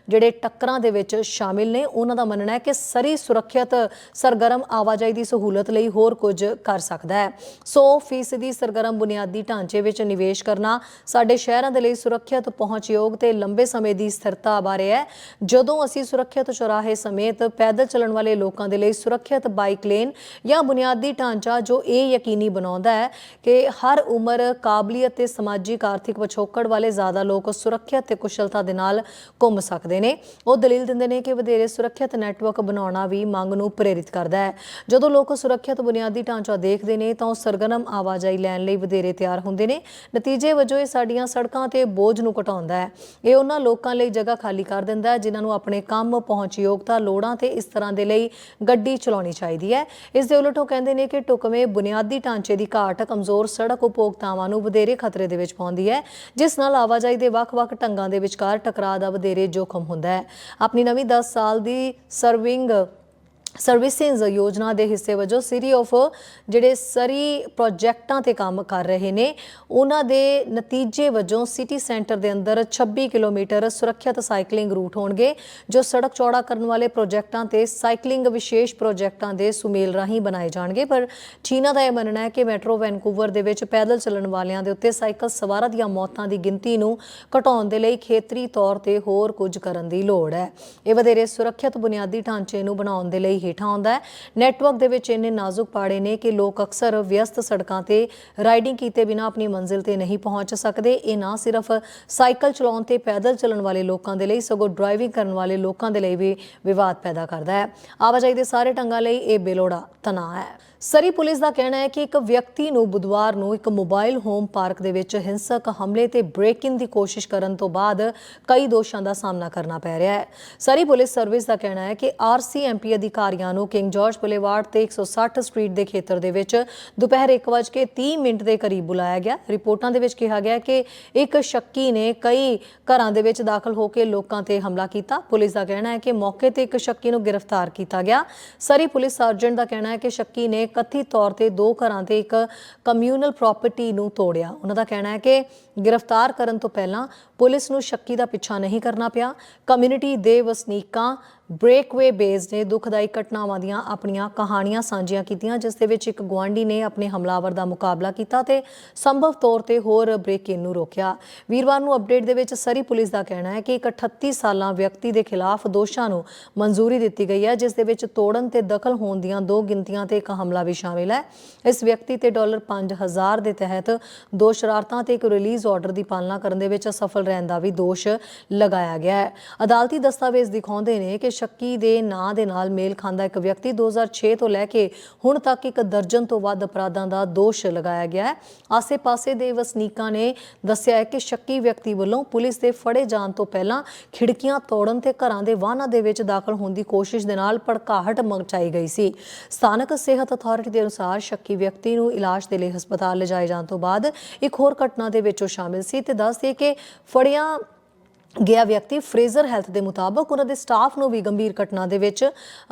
ਜਿਹੜੇ ਟੱਕਰਾਂ ਦੇ ਵਿੱਚ ਸ਼ਾਮਿਲ ਨੇ, ਉਹਨਾਂ ਦਾ ਮੰਨਣਾ ਹੈ ਕਿ ਸਰੀ ਸੁਰੱਖਿਅਤ ਸਰਗਰਮ ਆਵਾਜਾਈ ਦੀ ਸਹੂਲਤ ਲਈ ਹੋਰ ਕੁਝ ਕਰ ਸਕਦਾ ਹੈ। ਸੋ ਫੀਸਦੀ ਸਰਗਰਮ ਬੁਨਿਆਦੀ ਢਾਂਚੇ ਵਿੱਚ ਨਿਵੇਸ਼ ਕਰਨਾ ਸਾਡੇ ਸ਼ਹਿਰਾਂ ਦੇ ਲਈ ਸੁਰੱਖਿਅਤ ਪਹੁੰਚਯੋਗ ਤੇ ਲੰਬੇ ਸਮੇਂ ਦੀ ਸਥਿਰਤਾ ਬਾਰੇ ਹੈ। ਜਦੋਂ ਅਸੀਂ ਸੁਰੱਖਿਅਤ ਚੌਰਾਹੇ ਸਮੇਤ ਪੈਦਲ ਚੱਲਣ ਵਾਲੇ ਲੋਕਾਂ ਦੇ ਲਈ ਸੁਰੱਖਿਅਤ ਬਾਈਕ ਲੇਨ ਜਾਂ ਬੁਨਿਆਦੀ ਢਾਂਚਾ ਜੋ ਇਹ ਯਕੀਨੀ ਬਣਾਉਂਦਾ ਹੈ ਕਿ ਹਰ ਉਮਰ, ਕਾਬਲੀਅਤ ਤੇ ਸਮਾਜਿਕ, ਆਰਥਿਕ ਪਿਛੋਕੜ ਵਾਲੇ ਜ਼ਿਆਦਾ ਲੋਕ ਸੁਰੱਖਿਅਤ ਤੇ ਕੁਸ਼ਲਤਾ ਦੇ ਨਾਲ ਘੁੰਮ ਸਕਦੇ ਨੇ। ਉਹ ਦਲੀਲ ਦਿੰਦੇ ਨੇ ਕਿ ਵਧੇਰੇ ਸੁਰੱਖਿਅਤ ਨੈਟਵਰਕ ਬਣਾਉਣਾ ਵੀ ਮੰਗ ਨੂੰ ਪ੍ਰੇਰਿਤ ਕਰਦਾ ਹੈ। ਜਦੋਂ ਲੋਕ ਸੁਰੱਖਿਅਤ ਬੁਨਿਆਦੀ ਢਾਂਚਾ ਦੇਖਦੇ ਨੇ ਤਾਂ ਉਹ ਸਰਗਰਮ ਆਵਾਜਾਈ ਲੈਣ ਲਈ ਵਧੇਰੇ ਤਿਆਰ ਹੁੰਦੇ ਨੇ। ਨਤੀਜੇ ਵਜੋਂ ਇਹ ਸਾਡੀਆਂ ਸੜਕਾਂ ਤੇ ਬੋਝ ਨੂੰ ਘਟਾਉਂਦਾ ਹੈ। ਇਹ ਉਹਨਾਂ ਲੋਕਾਂ ਲਈ ਜਗ੍ਹਾ ਖਾਲੀ ਕਰ ਦਿੰਦਾ ਹੈ, ਜਿਨ੍ਹਾਂ ਨੂੰ ਆਪਣੇ ਕੰਮ, ਪਹੁੰਚਯੋਗਤਾ, ਲੋੜਾਂ ਤੇ ਇਸ ਤਰ੍ਹਾਂ ਦੇ ਲਈ ਗੱਡੀ ਚਲਾਉਣੀ ਚਾਹੀਦੀ ਹੈ। ਇਸ ਦੇ ਉਲਟ ਉਹ ਕਹਿੰਦੇ ਨੇ ਕਿ ਢੁਕਵੇਂ ਬੁਨਿਆਦੀ ਢਾਂਚੇ ਦੀ ਘਾਟ ਕਮਜ਼ੋਰ ਸੜਕ ਉਪਭੋਗਤਾਵਾਂ ਨੂੰ ਵਧੇਰੇ ਖਤਰੇ ਦੇ ਵਿੱਚ ਪਾਉਂਦੀ ਹੈ, ਜਿਸ ਨਾਲ ਆਵਾਜਾਈ ਦੇ ਵੱਖ-ਵੱਖ ਢੰਗਾਂ ਦੇ ਵਿਚਕਾਰ ਟਕਰਾਅ ਦਾ ਵਧੇਰੇ ਜੋਖਮ ਹੁੰਦਾ ਹੈ। ਆਪਣੀ ਨਵੀਂ 10 ਸਾਲ ਦੀ ਸਰਵਿੰਗ ਸਰਵਿਸਿਜ਼ ਯੋਜਨਾ ਦੇ ਹਿੱਸੇ ਵਜੋਂ ਸਿਰੀ ਆਫ ਜਿਹੜੇ ਸਰੀ ਪ੍ਰੋਜੈਕਟਾਂ ਤੇ ਕੰਮ ਕਰ ਰਹੇ ਨੇ, ਉਹਨਾਂ ਦੇ ਨਤੀਜੇ ਵਜੋਂ ਸਿਟੀ ਸੈਂਟਰ ਦੇ ਅੰਦਰ 26 ਕਿਲੋਮੀਟਰ ਸੁਰੱਖਿਅਤ ਸਾਈਕਲਿੰਗ ਰੂਟ ਹੋਣਗੇ, ਜੋ ਸੜਕ ਚੌੜਾ ਕਰਨ ਵਾਲੇ ਪ੍ਰੋਜੈਕਟਾਂ ਤੇ ਸਾਈਕਲਿੰਗ ਵਿਸ਼ੇਸ਼ ਪ੍ਰੋਜੈਕਟਾਂ ਦੇ ਸੁਮੇਲ ਰਾਹੀਂ ਬਣਾਏ ਜਾਣਗੇ। ਪਰ ਚੀਨਾ ਦਾ ਇਹ ਮੰਨਣਾ ਹੈ ਕਿ ਮੈਟਰੋ ਵੈਨਕੂਵਰ ਦੇ ਵਿੱਚ ਪੈਦਲ ਚੱਲਣ ਵਾਲਿਆਂ ਦੇ ਉੱਤੇ ਸਾਈਕਲ ਸਵਾਰਾਂ ਦੀਆਂ ਮੌਤਾਂ ਦੀ ਗਿਣਤੀ ਨੂੰ ਘਟਾਉਣ ਦੇ ਲਈ ਖੇਤਰੀ ਤੌਰ ਤੇ ਹੋਰ ਕੁਝ ਕਰਨ ਦੀ ਲੋੜ ਹੈ। ਇਹ ਵਧੇਰੇ ਸੁਰੱਖਿਅਤ ਬੁਨਿਆਦੀ ਢਾਂਚੇ ਨੂੰ ਬਣਾਉਣ ਦੇ ਲਈ ਹੇਠਾਂ ਆਉਂਦਾ ਹੈ। ਨੈਟਵਰਕ ਦੇ ਵਿੱਚ ਇੰਨੇ ਨਾਜ਼ੁਕ ਪਾੜੇ ਨੇ ਕਿ ਲੋਕ ਅਕਸਰ ਵਿਅਸਤ ਸੜਕਾਂ ਤੇ ਰਾਈਡਿੰਗ ਕੀਤੇ ਬਿਨਾਂ ਆਪਣੀ ਮੰਜ਼ਿਲ ਤੇ ਨਹੀਂ ਪਹੁੰਚ ਸਕਦੇ। ਇਹ ਨਾ ਸਿਰਫ ਸਾਈਕਲ ਚਲਾਉਣ ਤੇ ਪੈਦਲ ਚੱਲਣ ਵਾਲੇ ਲੋਕਾਂ ਦੇ ਲਈ, ਸਗੋਂ ਡਰਾਈਵਿੰਗ ਕਰਨ ਵਾਲੇ ਲੋਕਾਂ ਦੇ ਲਈ ਵੀ ਵਿਵਾਦ ਪੈਦਾ ਕਰਦਾ ਹੈ। ਆਵਾਜਾਈ ਦੇ ਸਾਰੇ ਢੰਗਾਂ ਲਈ ਇਹ ਬੇਲੋੜਾ ਤਣਾਅ ਹੈ। ਸਰੀ ਪੁਲਿਸ ਦਾ ਕਹਿਣਾ ਹੈ ਕਿ ਇੱਕ ਵਿਅਕਤੀ ਨੂੰ ਬੁੱਧਵਾਰ ਨੂੰ ਇੱਕ ਮੋਬਾਈਲ ਹੋਮ ਪਾਰਕ ਦੇ ਵਿੱਚ ਹਿੰਸਕ ਹਮਲੇ ਤੇ ਬ੍ਰੇਕ ਇਨ ਦੀ ਕੋਸ਼ਿਸ਼ ਕਰਨ ਤੋਂ ਬਾਅਦ ਕਈ ਦੋਸ਼ਾਂ ਦਾ ਸਾਹਮਣਾ ਕਰਨਾ ਪੈ ਰਿਹਾ ਹੈ। ਸਰੀ ਪੁਲਿਸ ਸਰਵਿਸ ਦਾ ਕਹਿਣਾ ਹੈ ਕਿ ਆਰਸੀਐਮਪੀ ਅਧਿਕਾਰੀਆਂ ਨੂੰ ਕਿੰਗ ਜਾਰਜ ਬੁਲੇਵਾਰਡ ਤੇ 160 ਸਟਰੀਟ ਦੇ ਖੇਤਰ ਦੇ ਵਿੱਚ ਦੁਪਹਿਰ 1:30 ਮਿੰਟ ਦੇ ਕਰੀਬ ਬੁਲਾਇਆ ਗਿਆ। ਰਿਪੋਰਟਾਂ ਦੇ ਵਿੱਚ ਕਿਹਾ ਗਿਆ ਕਿ ਇੱਕ ਸ਼ੱਕੀ ਨੇ ਕਈ ਘਰਾਂ ਦੇ ਵਿੱਚ ਦਾਖਲ ਹੋ ਕੇ ਲੋਕਾਂ ਤੇ ਹਮਲਾ ਕੀਤਾ। ਪੁਲਿਸ ਦਾ ਕਹਿਣਾ ਹੈ ਕਿ ਮੌਕੇ ਤੇ ਇੱਕ ਸ਼ੱਕੀ ਨੂੰ ਗ੍ਰਿਫਤਾਰ ਕੀਤਾ ਗਿਆ। ਸਰੀ ਪੁਲਿਸ ਸਰਜਨ ਦਾ ਕਹਿਣਾ ਹੈ ਕਿ ਸ਼ੱਕੀ ਨੇ ਕਥਿਤ ਤੌਰ ਤੇ ਦੋ ਘਰਾਂ ਤੇ ਇੱਕ ਕਮਿਊਨਲ ਪ੍ਰਾਪਰਟੀ ਨੂੰ ਤੋੜਿਆ। ਉਹਨਾਂ ਦਾ ਕਹਿਣਾ ਹੈ ਕਿ ਗ੍ਰਿਫਤਾਰ ਕਰਨ ਤੋਂ ਪਹਿਲਾਂ ਪੁਲਿਸ ਨੂੰ ਸ਼ੱਕੀ ਦਾ ਪਿੱਛਾ ਨਹੀਂ ਕਰਨਾ ਪਿਆ। ਕਮਿਊਨਿਟੀ ਦੇ ਵਸਨੀਕਾਂ ਬ੍ਰੇਕਵੇ ਬੇਸ ਨੇ ਦੁਖਦਾਈ ਘਟਨਾਵਾਂ ਦੀਆਂ ਆਪਣੀਆਂ ਕਹਾਣੀਆਂ ਸਾਂਝੀਆਂ ਕੀਤੀਆਂ, ਜਿਸ ਦੇ ਵਿੱਚ ਇੱਕ ਗਵਾਂਢੀ ਨੇ ਆਪਣੇ ਹਮਲਾਵਰ ਦਾ ਮੁਕਾਬਲਾ ਕੀਤਾ ਤੇ ਸੰਭਵ ਤੌਰ ਤੇ ਹੋਰ ਬ੍ਰੇਕ ਇਨ ਨੂੰ ਰੋਕਿਆ। ਵੀਰਵਾਰ ਨੂੰ ਅਪਡੇਟ ਦੇ ਵਿੱਚ ਸਰੀ ਪੁਲਿਸ ਦਾ ਕਹਿਣਾ ਹੈ ਕਿ ਇੱਕ 38 ਸਾਲਾਂ ਵਿਅਕਤੀ ਦੇ ਖਿਲਾਫ ਦੋਸ਼ਾਂ ਨੂੰ ਮਨਜ਼ੂਰੀ ਦਿੱਤੀ ਗਈ ਹੈ, ਜਿਸ ਦੇ ਵਿੱਚ ਤੋੜਨ ਤੇ ਦਖਲ ਹੋਣ ਦੀਆਂ ਦੋ ਗਿਣਤੀਆਂ ਤੇ ਇੱਕ ਹਮਲਾ ਵੀ ਸ਼ਾਮਿਲ ਹੈ। ਇਸ ਵਿਅਕਤੀ ਤੇ ਡਾਲਰ 5000 ਦੇ ਤਹਿਤ ਦੋ ਸ਼ਰਾਰਤਾਂ ਤੇ ਇੱਕ ਰਿਲੀਜ਼ ਆਰਡਰ ਦੀ ਪਾਲਣਾ ਕਰਨ ਦੇ ਵਿੱਚ ਅਸਫਲ ਰਹਿਣ ਦਾ ਵੀ ਦੋਸ਼ ਲਗਾਇਆ ਗਿਆ ਹੈ। ਅਦਾਲਤੀ ਦਸਤਾਵੇਜ਼ ਦਿਖਾਉਂਦੇ ਨੇ ਕਿ ਸ਼ੱਕੀ ਦੇ ਨਾਂ ਦੇ ਨਾਲ ਮੇਲ ਖਾਂਦਾ ਇੱਕ ਵਿਅਕਤੀ 2006 ਤੋਂ ਲੈ ਕੇ ਹੁਣ ਤੱਕ ਇੱਕ ਦਰਜਨ ਤੋਂ ਵੱਧ ਅਪਰਾਧਾਂ ਦਾ ਦੋਸ਼ ਲਗਾਇਆ ਗਿਆ ਹੈ। ਆਸੇ-ਪਾਸੇ ਦੇ ਵਸਨੀਕਾਂ ਨੇ ਦੱਸਿਆ ਹੈ ਕਿ ਸ਼ੱਕੀ ਵਿਅਕਤੀ ਵੱਲੋਂ ਪੁਲਿਸ ਦੇ ਫੜੇ ਜਾਣ ਤੋਂ ਪਹਿਲਾਂ ਖਿੜਕੀਆਂ ਤੋੜਨ ਤੇ ਘਰਾਂ ਦੇ ਵਾਹਨਾਂ ਦੇ ਵਿੱਚ ਦਾਖਲ ਹੋਣ ਦੀ ਕੋਸ਼ਿਸ਼ ਦੇ ਨਾਲ ਭੜਕਾਹਟ ਮਚਾਈ ਗਈ ਸੀ। ਸਥਾਨਕ ਸਿਹਤ ਅਥਾਰਟੀ ਦੇ ਅਨੁਸਾਰ ਸ਼ੱਕੀ ਵਿਅਕਤੀ ਨੂੰ ਇਲਾਜ ਦੇ ਲਈ ਹਸਪਤਾਲ ਲਿਜਾਏ ਜਾਣ ਤੋਂ ਬਾਅਦ ਇੱਕ ਹੋਰ ਘਟਨਾ ਦੇ ਵਿੱਚ ਉਹ ਸ਼ਾਮਿਲ ਸੀ ਤੇ ਦੱਸਦੇ ਕਿ ਫੜਿਆ ਗਿਆ ਵਿਅਕਤੀ ਫਰੇਜ਼ਰ ਹੈਲਥ ਦੇ ਮੁਤਾਬਕ ਉਹਨਾਂ ਦੇ ਸਟਾਫ ਨੂੰ ਵੀ ਗੰਭੀਰ ਘਟਨਾ ਦੇ ਵਿੱਚ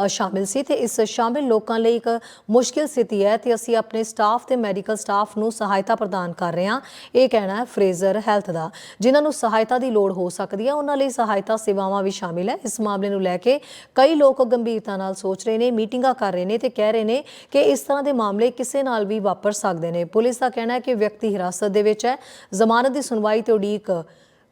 ਸ਼ਾਮਿਲ ਸੀ ਤੇ ਇਸ ਸ਼ਾਮਿਲ ਲੋਕਾਂ ਲਈ ਇੱਕ ਮੁਸ਼ਕਿਲ ਸਥਿਤੀ ਹੈ ਤੇ ਅਸੀਂ ਆਪਣੇ ਸਟਾਫ ਤੇ ਮੈਡੀਕਲ ਸਟਾਫ ਨੂੰ ਸਹਾਇਤਾ ਪ੍ਰਦਾਨ ਕਰ ਰਹੇ ਹਾਂ। ਇਹ ਕਹਿਣਾ ਹੈ ਫਰੇਜ਼ਰ ਹੈਲਥ ਦਾ, ਜਿਨ੍ਹਾਂ ਨੂੰ ਸਹਾਇਤਾ ਦੀ ਲੋੜ ਹੋ ਸਕਦੀ ਹੈ, ਉਹਨਾਂ ਲਈ ਸਹਾਇਤਾ ਸੇਵਾਵਾਂ ਵੀ ਸ਼ਾਮਿਲ ਹੈ। ਇਸ ਮਾਮਲੇ ਨੂੰ ਲੈ ਕੇ ਕਈ ਲੋਕ ਗੰਭੀਰਤਾ ਨਾਲ ਸੋਚ ਰਹੇ ਨੇ, ਮੀਟਿੰਗਾਂ ਕਰ ਰਹੇ ਨੇ ਤੇ ਕਹਿ ਰਹੇ ਨੇ ਕਿ ਇਸ ਤਰ੍ਹਾਂ ਦੇ ਮਾਮਲੇ ਕਿਸੇ ਨਾਲ ਵੀ ਵਾਪਰ ਸਕਦੇ ਨੇ। ਪੁਲਿਸ ਦਾ ਕਹਿਣਾ ਹੈ ਕਿ ਵਿਅਕਤੀ ਹਿਰਾਸਤ ਦੇ ਵਿੱਚ ਹੈ, ਜ਼ਮਾਨਤ ਦੀ ਸੁਣਵਾਈ ਤੇ ਉਡੀਕ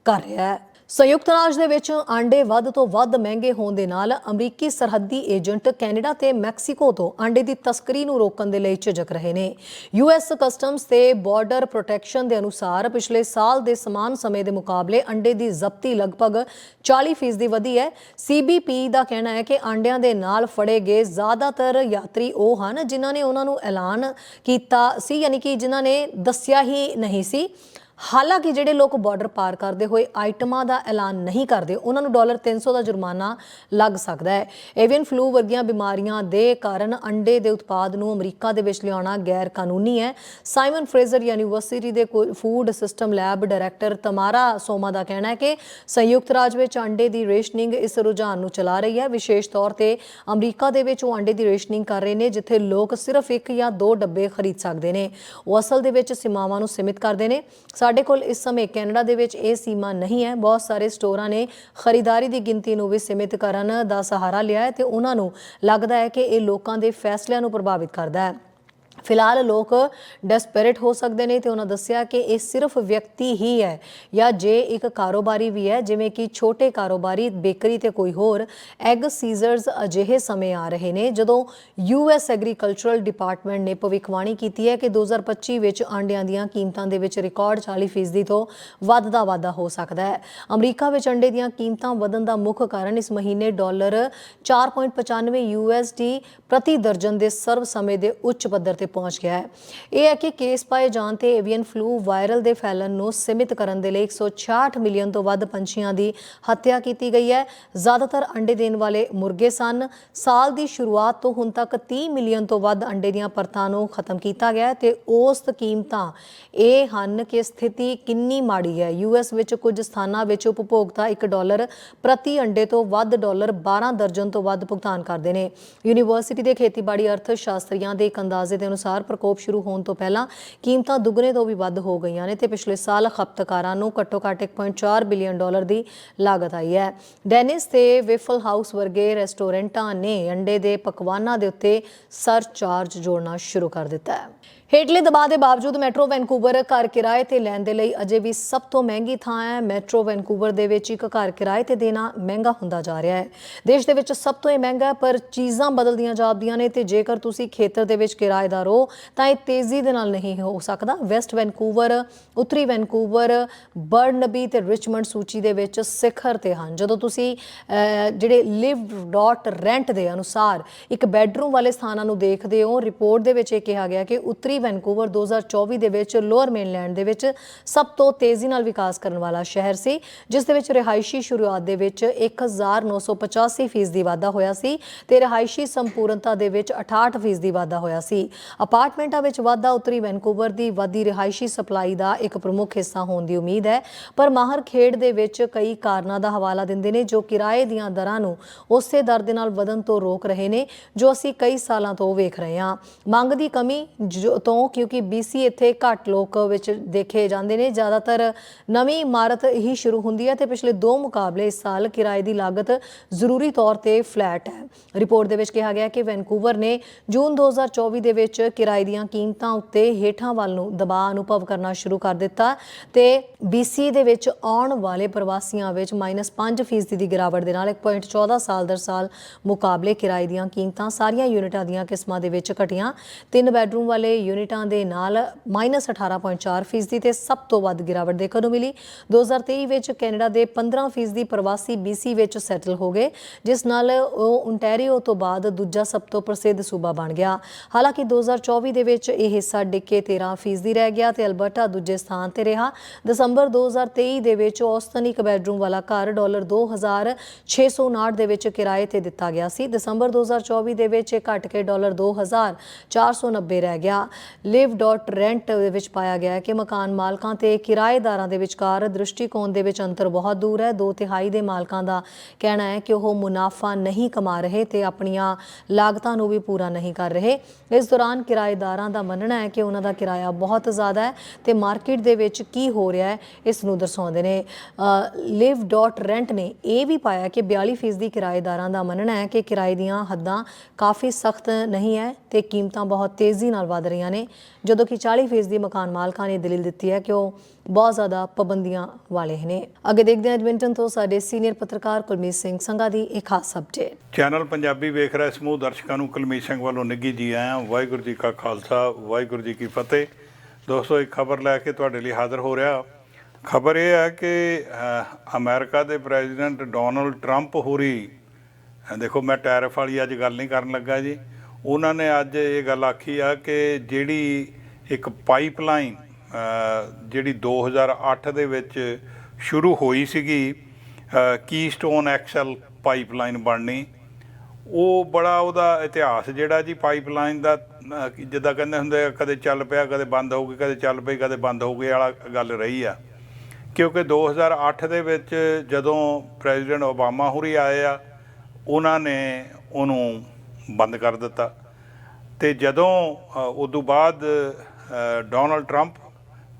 ਕਰ ਰਿਹਾ ਹੈ। ਸੰਯੁਕਤ ਰਾਜ ਦੇ ਵਿੱਚ ਆਂਡੇ ਵੱਧ ਤੋਂ ਵੱਧ ਮਹਿੰਗੇ ਹੋਣ ਦੇ ਨਾਲ ਅਮਰੀਕੀ ਸਰਹੱਦੀ ਏਜੰਟ ਕੈਨੇਡਾ ਤੇ ਮੈਕਸੀਕੋ ਤੋਂ ਆਂਡੇ ਦੀ ਤਸਕਰੀ ਨੂੰ ਰੋਕਣ ਦੇ ਲਈ ਝਿਜਕ ਰਹੇ ਨੇ। ਯੂਐਸ ਕਸਟਮਸ ਤੇ ਬਾਰਡਰ ਪ੍ਰੋਟੈਕਸ਼ਨ ਦੇ ਅਨੁਸਾਰ ਪਿਛਲੇ ਸਾਲ ਦੇ ਸਮਾਨ ਸਮੇਂ ਦੇ ਮੁਕਾਬਲੇ ਅੰਡੇ ਦੀ ਜ਼ਬਤੀ ਲਗਭਗ 40% ਦੀ ਵਧੀ ਹੈ। ਸੀਬੀਪੀ ਦਾ ਕਹਿਣਾ ਹੈ ਕਿ ਆਂਡਿਆਂ ਦੇ ਨਾਲ ਫੜੇ ਗਏ ਜ਼ਿਆਦਾਤਰ ਯਾਤਰੀ ਉਹ ਹਨ ਜਿਨ੍ਹਾਂ ਨੇ ਉਹਨਾਂ ਨੂੰ ਐਲਾਨ ਕੀਤਾ ਸੀ, ਯਾਨੀ ਕਿ ਜਿਨ੍ਹਾਂ ਨੇ ਦੱਸਿਆ ਹੀ ਨਹੀਂ ਸੀ। ਹਾਲਾਂਕਿ ਜਿਹੜੇ ਲੋਕ ਬਾਰਡਰ ਪਾਰ ਕਰਦੇ ਹੋਏ ਆਈਟਮਾਂ ਦਾ ਐਲਾਨ ਨਹੀਂ ਕਰਦੇ, ਉਹਨਾਂ ਨੂੰ ਡਾਲਰ 300 ਦਾ ਜੁਰਮਾਨਾ ਲੱਗ ਸਕਦਾ ਹੈ। ਏਵੀਅਨ ਫਲੂ ਵਰਗੀਆਂ ਬਿਮਾਰੀਆਂ ਦੇ ਕਾਰਨ ਅੰਡੇ ਦੇ ਉਤਪਾਦ ਨੂੰ ਅਮਰੀਕਾ ਦੇ ਵਿੱਚ ਲਿਆਉਣਾ ਗੈਰ ਕਾਨੂੰਨੀ ਹੈ। ਸਾਈਮਨ ਫਰੇਜ਼ਰ ਯੂਨੀਵਰਸਿਟੀ ਦੇ food system lab director Tamara Soma ਦਾ ਕਹਿਣਾ ਹੈ ਕਿ ਸੰਯੁਕਤ ਰਾਜ ਵਿੱਚ ਅੰਡੇ ਦੀ ਰੇਸ਼ਨਿੰਗ ਇਸ ਰੁਝਾਨ ਨੂੰ ਚਲਾ ਰਹੀ ਹੈ। ਵਿਸ਼ੇਸ਼ ਤੌਰ ਤੇ ਅਮਰੀਕਾ ਦੇ ਵਿੱਚ ਉਹ ਅੰਡੇ ਦੀ ਰੇਸ਼ਨਿੰਗ ਕਰ ਰਹੇ ਨੇ, ਜਿੱਥੇ ਲੋਕ ਸਿਰਫ ਇੱਕ ਜਾਂ ਦੋ ਡੱਬੇ ਖਰੀਦ ਸਕਦੇ ਨੇ। ਉਹ ਅਸਲ ਦੇ ਵਿੱਚ ਸੀਮਾਵਾਂ ਨੂੰ ਸੀਮਿਤ ਕਰਦੇ ਨੇ। ਸਾਡੇ ਕੋਲ ਇਸ ਸਮੇਂ ਕੈਨੇਡਾ ਦੇ ਵਿੱਚ ਇਹ ਸੀਮਾ ਨਹੀਂ ਹੈ। ਬਹੁਤ ਸਾਰੇ ਸਟੋਰਾਂ ਨੇ ਖਰੀਦਦਾਰੀ ਦੀ ਗਿਣਤੀ ਨੂੰ ਵੀ ਸੀਮਿਤ ਕਰਨ ਦਾ ਸਹਾਰਾ ਲਿਆ ਹੈ ਤੇ ਉਹਨਾਂ ਨੂੰ ਲੱਗਦਾ ਹੈ ਕਿ ਇਹ ਲੋਕਾਂ ਦੇ ਫੈਸਲਿਆਂ ਨੂੰ ਪ੍ਰਭਾਵਿਤ ਕਰਦਾ ਹੈ। ਫਿਲਹਾਲ ਲੋਕ ਡੈਸਪਰੇਟ ਹੋ ਸਕਦੇ ਨੇ ਤੇ ਉਹਨਾਂ ਦੱਸਿਆ ਕਿ ਇਹ ਸਿਰਫ ਵਿਅਕਤੀ ਹੀ ਹੈ ਜਾਂ ਜੇ ਇੱਕ ਕਾਰੋਬਾਰੀ ਵੀ ਹੈ, ਜਿਵੇਂ ਕਿ ਛੋਟੇ ਕਾਰੋਬਾਰੀ, ਬੇਕਰੀ ਤੇ ਕੋਈ ਹੋਰ ਐਗ ਸੀਜ਼ਰਸ ਅਜਿਹੇ ਸਮੇਂ ਆ ਰਹੇ ਨੇ ਜਦੋਂ ਯੂਐਸ ਐਗਰੀਕਲਚਰਲ ਡਿਪਾਰਟਮੈਂਟ ਨੇ ਭਵਿੱਖਬਾਣੀ ਕੀਤੀ ਹੈ ਕਿ 2025 ਵਿੱਚ ਆਂਡਿਆਂ ਦੀਆਂ ਕੀਮਤਾਂ ਦੇ ਵਿੱਚ ਰਿਕਾਰਡ 40% ਤੋਂ ਵੱਧ ਦਾ ਵਾਧਾ ਹੋ ਸਕਦਾ ਹੈ। ਅਮਰੀਕਾ ਵਿੱਚ ਅੰਡੇ ਦੀਆਂ ਕੀਮਤਾਂ ਵਧਣ ਦਾ ਮੁੱਖ ਕਾਰਨ ਇਸ ਮਹੀਨੇ ਡਾਲਰ 4.95 ਯੂਐਸਡੀ ਪ੍ਰਤੀ ਦਰਜਨ ਦੇ ਸਰਵ ਸਮੇਂ ਦੇ ਉੱਚ ਪੱਧਰ ਤੇ ਪਹੁੰਚ ਗਿਆ ਹੈ। ਇਹ ਹੈ ਕਿ ਕੇਸ ਪਾਏ ਜਾਣ ਤੇ ਏਵੀਅਨ ਫਲੂ ਵਾਇਰਲ ਦੇ ਫੈਲਣ ਨੂੰ ਸੀਮਿਤ ਕਰਨ ਦੇ ਲਈ 166 ਮਿਲੀਅਨ ਤੋਂ ਵੱਧ ਪੰਛੀਆਂ ਦੀ ਹੱਤਿਆ ਕੀਤੀ ਗਈ ਹੈ। ਜ਼ਿਆਦਾਤਰ ਅੰਡੇ ਦੇਣ ਵਾਲੇ ਮੁਰਗੇ ਸਨ। ਸਾਲ ਦੀ ਸ਼ੁਰੂਆਤ ਤੋਂ ਹੁਣ ਤੱਕ 30 ਮਿਲੀਅਨ ਤੋਂ ਵੱਧ ਅੰਡੇ ਦੀਆਂ ਪਰਤਾਂ ਨੂੰ ਖਤਮ ਕੀਤਾ ਗਿਆ ਹੈ ਤੇ ਔਸਤ ਕੀਮਤਾਂ ਇਹ ਹਨ ਕਿ ਸਥਿਤੀ ਕਿੰਨੀ ਮਾੜੀ ਹੈ। ਯੂਐਸ ਵਿੱਚ ਕੁਝ ਸਥਾਨਾਂ ਵਿੱਚ ਉਪਭੋਗਤਾ 1 ਡਾਲਰ ਪ੍ਰਤੀ ਅੰਡੇ ਤੋਂ ਵੱਧ ਡਾਲਰ 12 ਦਰਜਨ ਤੋਂ ਵੱਧ ਭੁਗਤਾਨ ਕਰਦੇ ਨੇ। ਯੂਨੀਵਰਸਿਟੀ ਦੇ ਖੇਤੀਬਾੜੀ ਅਰਥ ਸ਼ਾਸਤਰੀਆਂ ਦੇ ਇੱਕ ਅੰਦਾਜ਼ੇ ਦੇ ਅਨੁਸਾਰ ਪ੍ਰਕੋਪ ਸ਼ੁਰੂ ਹੋਣ ਤੋਂ ਪਹਿਲਾਂ ਕੀਮਤਾਂ ਦੁੱਗਣੇ ਤੋਂ ਵੀ ਵੱਧ ਹੋ ਗਈਆਂ ਨੇ ਤੇ ਪਿਛਲੇ ਸਾਲ ਖਪਤਕਾਰਾਂ ਨੂੰ ਘੱਟੋ-ਘੱਟ 1.4 ਬਿਲੀਅਨ ਡਾਲਰ ਦੀ ਲਾਗਤ ਆਈ ਹੈ। ਡੈਨਿਸ ਤੇ ਵਿਫਲ ਹਾਊਸ ਵਰਗੇ ਰੈਸਟੋਰੈਂਟਾਂ ਨੇ ਅੰਡੇ ਦੇ ਪਕਵਾਨਾਂ ਦੇ ਉੱਤੇ ਸਰਚਾਰਜ ਜੋੜਨਾ ਸ਼ੁਰੂ ਕਰ ਦਿੱਤਾ ਹੈ। ਹੇਠਲੇ ਦਬਾਅ ਦੇ ਬਾਵਜੂਦ ਮੈਟਰੋ ਵੈਨਕੂਵਰ ਘਰ ਕਿਰਾਏ ਤੇ ਲੈਣ ਦੇ ਲਈ ਅਜੇ ਵੀ ਸਭ ਤੋਂ ਮਹਿੰਗੀ ਥਾਂ ਹੈ। ਮੈਟਰੋ ਵੈਨਕੂਵਰ ਦੇ ਵਿੱਚ ਇੱਕ ਘਰ ਕਿਰਾਏ ਤੇ ਦੇਣਾ ਮਹਿੰਗਾ ਹੁੰਦਾ ਜਾ ਰਿਹਾ ਹੈ। ਦੇਸ਼ ਦੇ ਵਿੱਚ ਸਭ ਤੋਂ ਇਹ ਮਹਿੰਗਾ ਪਰ ਚੀਜ਼ਾਂ ਬਦਲਦੀਆਂ ਜਾਂਦੀਆਂ ਨੇ ਤੇ ਜੇਕਰ ਤੁਸੀਂ ਖੇਤਰ ਦੇ ਵਿੱਚ ਕਿਰਾਏਦਾਰ ਹੋ, ਤਾਂ ਇਹ ਤੇਜ਼ੀ ਦੇ ਨਾਲ ਨਹੀਂ ਹੋ ਸਕਦਾ। ਵੈਸਟ ਵੈਨਕੂਵਰ, ਉੱਤਰੀ ਵੈਨਕੂਵਰ, ਬਰਨਬੀ ਤੇ ਰਿਚਮੰਡ ਸੂਚੀ ਦੇ ਵਿੱਚ ਸਿਖਰ ਤੇ ਹਨ। ਜਦੋਂ ਤੁਸੀਂ ਜਿਹੜੇ ਲਿਵ ਡਾਟ ਰੈਂਟ ਦੇ ਅਨੁਸਾਰ ਇੱਕ ਬੈੱਡਰੂਮ ਵਾਲੇ ਸਥਾਨਾਂ ਨੂੰ ਦੇਖਦੇ ਹੋ, ਰਿਪੋਰਟ ਦੇ ਵਿੱਚ ਇਹ ਕਿਹਾ ਗਿਆ ਕਿ ਉੱਤਰੀ ਵੈਨਕੂਵਰ 2024 ਦੇ ਵਿੱਚ ਲੋਅਰ ਮੇਨਲੈਂਡ ਦੇ ਵਿੱਚ ਸਭ ਤੋਂ ਤੇਜ਼ੀ ਨਾਲ ਵਿਕਾਸ ਕਰਨ ਵਾਲਾ ਸ਼ਹਿਰ ਸੀ, ਜਿਸ ਦੇ ਵਿੱਚ ਰਿਹਾਇਸ਼ੀ ਸ਼ੁਰੂਆਤ ਦੇ ਵਿੱਚ 1985 ਫੀਸਦੀ ਵਾਧਾ ਹੋਇਆ ਸੀ ਤੇ ਰਿਹਾਇਸ਼ੀ ਸੰਪੂਰਨਤਾ ਦੇ ਵਿੱਚ 68 ਫੀਸਦੀ ਵਾਧਾ ਹੋਇਆ ਸੀ। ਅਪਾਰਟਮੈਂਟਾਂ ਵਿੱਚ ਵਾਧਾ ਉੱਤਰੀ ਵੈਨਕੂਵਰ ਦੀ ਵਧਦੀ ਰਿਹਾਇਸ਼ੀ ਸਪਲਾਈ ਦਾ ਇੱਕ ਪ੍ਰਮੁੱਖ ਹਿੱਸਾ ਹੋਣ ਦੀ ਉਮੀਦ ਹੈ, ਪਰ ਮਾਹਰ ਖੇਡ ਦੇ ਵਿੱਚ ਕਈ ਕਾਰਨਾਂ ਦਾ ਹਵਾਲਾ ਦਿੰਦੇ ਨੇ ਜੋ ਕਿਰਾਏ ਦੀਆਂ ਦਰਾਂ ਨੂੰ ਉਸੇ ਦਰ ਦੇ ਨਾਲ ਵਧਣ ਤੋਂ ਰੋਕ ਰਹੇ ਨੇ, ਜੋ ਅਸੀਂ ਕਈ ਸਾਲਾਂ ਤੋਂ ਵੇਖ ਰਹੇ ਹਾਂ। ਮੰਗ ਦੀ ਕਮੀ ਤੋਂ, ਕਿਉਂਕਿ BC ਇੱਥੇ ਘੱਟ ਲੋਕ ਵਿੱਚ ਦੇਖੇ ਜਾਂਦੇ ਨੇ। ਜ਼ਿਆਦਾਤਰ ਨਵੀਂ ਇਮਾਰਤ ਹੀ ਸ਼ੁਰੂ ਹੁੰਦੀ ਹੈ ਤੇ ਪਿਛਲੇ ਦੋ ਮੁਕਾਬਲੇ ਇਸ ਸਾਲ ਕਿਰਾਏ ਦੀ ਲਾਗਤ ਜ਼ਰੂਰੀ ਤੌਰ ਤੇ ਫਲੈਟ ਹੈ। ਰਿਪੋਰਟ ਦੇ ਵਿੱਚ ਕਿਹਾ ਗਿਆ ਕਿ ਵੈਨਕੂਵਰ ਨੇ ਜੂਨ 2024 ਦੇ ਵਿੱਚ ਕਿਰਾਏ ਦੀਆਂ ਕੀਮਤਾਂ ਉੱਤੇ ਹੇਠਾਂ ਵੱਲ ਨੂੰ ਦਬਾਅ ਅਨੁਭਵ ਕਰਨਾ ਸ਼ੁਰੂ ਕਰ ਦਿੱਤਾ ਤੇ BC ਦੇ ਵਿੱਚ ਆਉਣ ਵਾਲੇ ਪ੍ਰਵਾਸੀਆਂ ਵਿੱਚ -5% ਦੀ ਗਿਰਾਵਟ ਦੇ ਨਾਲ 1.14 ਸਾਲ ਦਰ ਸਾਲ ਮੁਕਾਬਲੇ ਕਿਰਾਏ ਦੀਆਂ ਕੀਮਤਾਂ ਸਾਰੀਆਂ ਯੂਨਿਟਾਂ ਦੀਆਂ ਕਿਸਮਾਂ ਦੇ ਵਿੱਚ ਘਟੀਆਂ। ਤਿੰਨ ਬੈਡਰੂਮ ਵਾਲੇ ਯੂਨਿਟਾਂ ਦੇ ਨਾਲ -18.4% ਤੇ ਸਭ ਤੋਂ ਵੱਧ ਗਿਰਾਵਟ ਦੇਖਣ ਨੂੰ ਮਿਲੀ। 2023 ਵਿੱਚ ਕੈਨੇਡਾ ਦੇ 15% ਦੀ ਪ੍ਰਵਾਸੀ BC ਵਿੱਚ ਸੈਟਲ ਹੋ ਗਏ, ਜਿਸ ਨਾਲ ਉਹ ontario ਤੋਂ ਬਾਅਦ ਦੂਜਾ ਸਭ ਤੋਂ ਪ੍ਰਸਿੱਧ ਸੂਬਾ ਬਣ ਗਿਆ। ਹਾਲਾਂਕਿ 2024 ਦੇ ਵਿੱਚ ਇਹ ਹਿੱਸਾ ਡਿੱਕੇ 13% ਰਹਿ ਗਿਆ ਤੇ ਅਲਬਰਟਾ ਦੂਜੇ ਸਥਾਨ ਤੇ ਰਿਹਾ। ਦਸੰਬਰ 2023 ਦੇ ਵਿੱਚ ਔਸਤਨ ਇੱਕ ਬੈੱਡਰੂਮ ਵਾਲਾ ਘਰ ਡਾਲਰ 2659 ਦੇ ਵਿੱਚ ਕਿਰਾਏ ਤੇ ਦਿੱਤਾ ਗਿਆ ਸੀ। ਦਸੰਬਰ 2024 ਦੇ ਵਿੱਚ ਇਹ ਘਟ ਕੇ ਡਾਲਰ 2490 ਰਹਿ ਗਿਆ। ਲਿਵ ਡਾਟ ਰੈਂਟ ਦੇ ਵਿੱਚ ਪਾਇਆ ਗਿਆ ਕਿ ਮਕਾਨ ਮਾਲਕਾਂ ਤੇ ਕਿਰਾਏਦਾਰਾਂ ਦੇ ਵਿਚਕਾਰ ਦ੍ਰਿਸ਼ਟੀਕੋਣ ਦੇ ਵਿੱਚ ਅੰਤਰ ਬਹੁਤ ਦੂਰ ਹੈ। ਦੋ ਤਿਹਾਈ ਦੇ ਮਾਲਕਾਂ ਦਾ ਕਹਿਣਾ ਹੈ ਕਿ ਉਹ ਮੁਨਾਫਾ ਨਹੀਂ ਕਮਾ ਰਹੇ ਤੇ ਆਪਣੀਆਂ ਲਾਗਤਾਂ ਨੂੰ ਵੀ ਪੂਰਾ ਨਹੀਂ ਕਰ ਰਹੇ। ਇਸ ਦੌਰਾਨ ਕਿਰਾਏਦਾਰਾਂ ਦਾ ਮੰਨਣਾ ਹੈ ਕਿ ਉਹਨਾਂ ਦਾ ਕਿਰਾਇਆ ਬਹੁਤ ਜ਼ਿਆਦਾ ਹੈ ਤੇ ਮਾਰਕੀਟ ਦੇ ਵਿੱਚ ਕੀ ਹੋ ਰਿਹਾ ਹੈ ਇਸ ਨੂੰ ਦਰਸਾਉਂਦੇ ਨੇ। ਲਿਵ ਡਾਟ ਰੈਂਟ ਨੇ ਇਹ ਵੀ ਪਾਇਆ ਕਿ 42% ਕਿਰਾਏਦਾਰਾਂ ਦਾ ਮੰਨਣਾ ਹੈ ਕਿ ਕਿਰਾਏ ਦੀਆਂ ਹੱਦਾਂ ਕਾਫੀ ਸਖਤ ਨਹੀਂ ਹੈ ਤੇ ਕੀਮਤਾਂ ਬਹੁਤ ਤੇਜ਼ੀ ਨਾਲ ਵਧ ਰਹੀਆਂ ਨੇ। ਜਦੋਂ ਕਿ 40% ਮਕਾਨ ਮਾਲਕਾਂ ਨੇ ਦਲੀਲ ਦਿੱਤੀ ਹੈ ਕਿ ਉਹ ਬਹੁਤ ਜ਼ਿਆਦਾ ਪਾਬੰਦੀਆਂ ਵਾਲੇ ਨੇ। ਅੱਗੇ ਦੇਖਦੇ ਹਾਂ ਐਡਮਿੰਟਨ ਤੋਂ ਸਾਡੇ ਸੀਨੀਅਰ ਪੱਤਰਕਾਰ ਕੁਲਮੀਤ ਸਿੰਘ ਸੰਘਾ ਦੀ ਇੱਕ ਖਾਸ ਅਪਡੇਟ ਚੈਨਲ ਪੰਜਾਬੀ ਵੇਖ ਰਿਹਾ ਸਮੂਹ ਦਰਸ਼ਕਾਂ ਨੂੰ ਕੁਲਮੀਤ ਸਿੰਘ ਵੱਲੋਂ ਨਿੱਘੀ ਜੀ ਆਇਆਂ। ਵਾਹਿਗੁਰੂ ਜੀ ਕਾ ਖਾਲਸਾ, ਵਾਹਿਗੁਰੂ ਜੀ ਕੀ ਫਤਿਹ। ਦੋਸਤੋ, ਇੱਕ ਖਬਰ ਲੈ ਕੇ ਤੁਹਾਡੇ ਲਈ ਹਾਜ਼ਰ ਹੋ ਰਿਹਾ। ਖਬਰ ਇਹ ਹੈ ਕਿ ਅਹ, ਅਮਰੀਕਾ ਦੇ ਪ੍ਰੈਜ਼ੀਡੈਂਟ ਡੋਨਲਡ ਟਰੰਪ ਹੋਰੀ ਅਹ, ਦੇਖੋ ਮੈਂ ਟੈਰਿਫ ਵਾਲੀ ਅੱਜ ਗੱਲ ਨਹੀਂ ਕਰਨ ਲੱਗਾ ਜੀ ਉਹਨਾਂ ਨੇ ਅੱਜ ਇਹ ਗੱਲ ਆਖੀ ਆ ਕਿ ਜਿਹੜੀ ਇੱਕ ਪਾਈਪਲਾਈਨ ਅ, ਜਿਹੜੀ 2008 ਦੇ ਵਿੱਚ ਸ਼ੁਰੂ ਹੋਈ ਸੀਗੀ ਕੀਸਟੋਨ ਐਕਸਲ ਪਾਈਪਲਾਈਨ ਬਣਨੀ ਉਹ ਬੜਾ ਉਹਦਾ ਇਤਿਹਾਸ ਜਿਹੜਾ ਜੀ ਪਾਈਪਲਾਈਨ ਦਾ ਜਿੱਦਾਂ ਕਹਿੰਦੇ ਹੁੰਦੇ ਆ ਕਦੇ ਚੱਲ ਪਿਆ ਕਦੇ ਬੰਦ ਹੋ ਗਈ ਕਦੇ ਚੱਲ ਪਈ ਕਦੇ ਬੰਦ ਹੋ ਗਈ ਵਾਲਾ ਗੱਲ ਰਹੀ ਆ। ਕਿਉਂਕਿ 2008 ਦੇ ਵਿੱਚ ਜਦੋਂ ਪ੍ਰੈਜ਼ੀਡੈਂਟ ਓਬਾਮਾ ਹੁਰੀ ਆਏ ਆ ਉਹਨਾਂ ਨੇ ਉਹਨੂੰ ਬੰਦ ਕਰ ਦਿੱਤਾ। ਤੇ ਜਦੋਂ ਅ, ਉਦੋਂ ਬਾਅਦ ਡੋਨਲਡ ਡੋਨਾਲਡ ਟਰੰਪ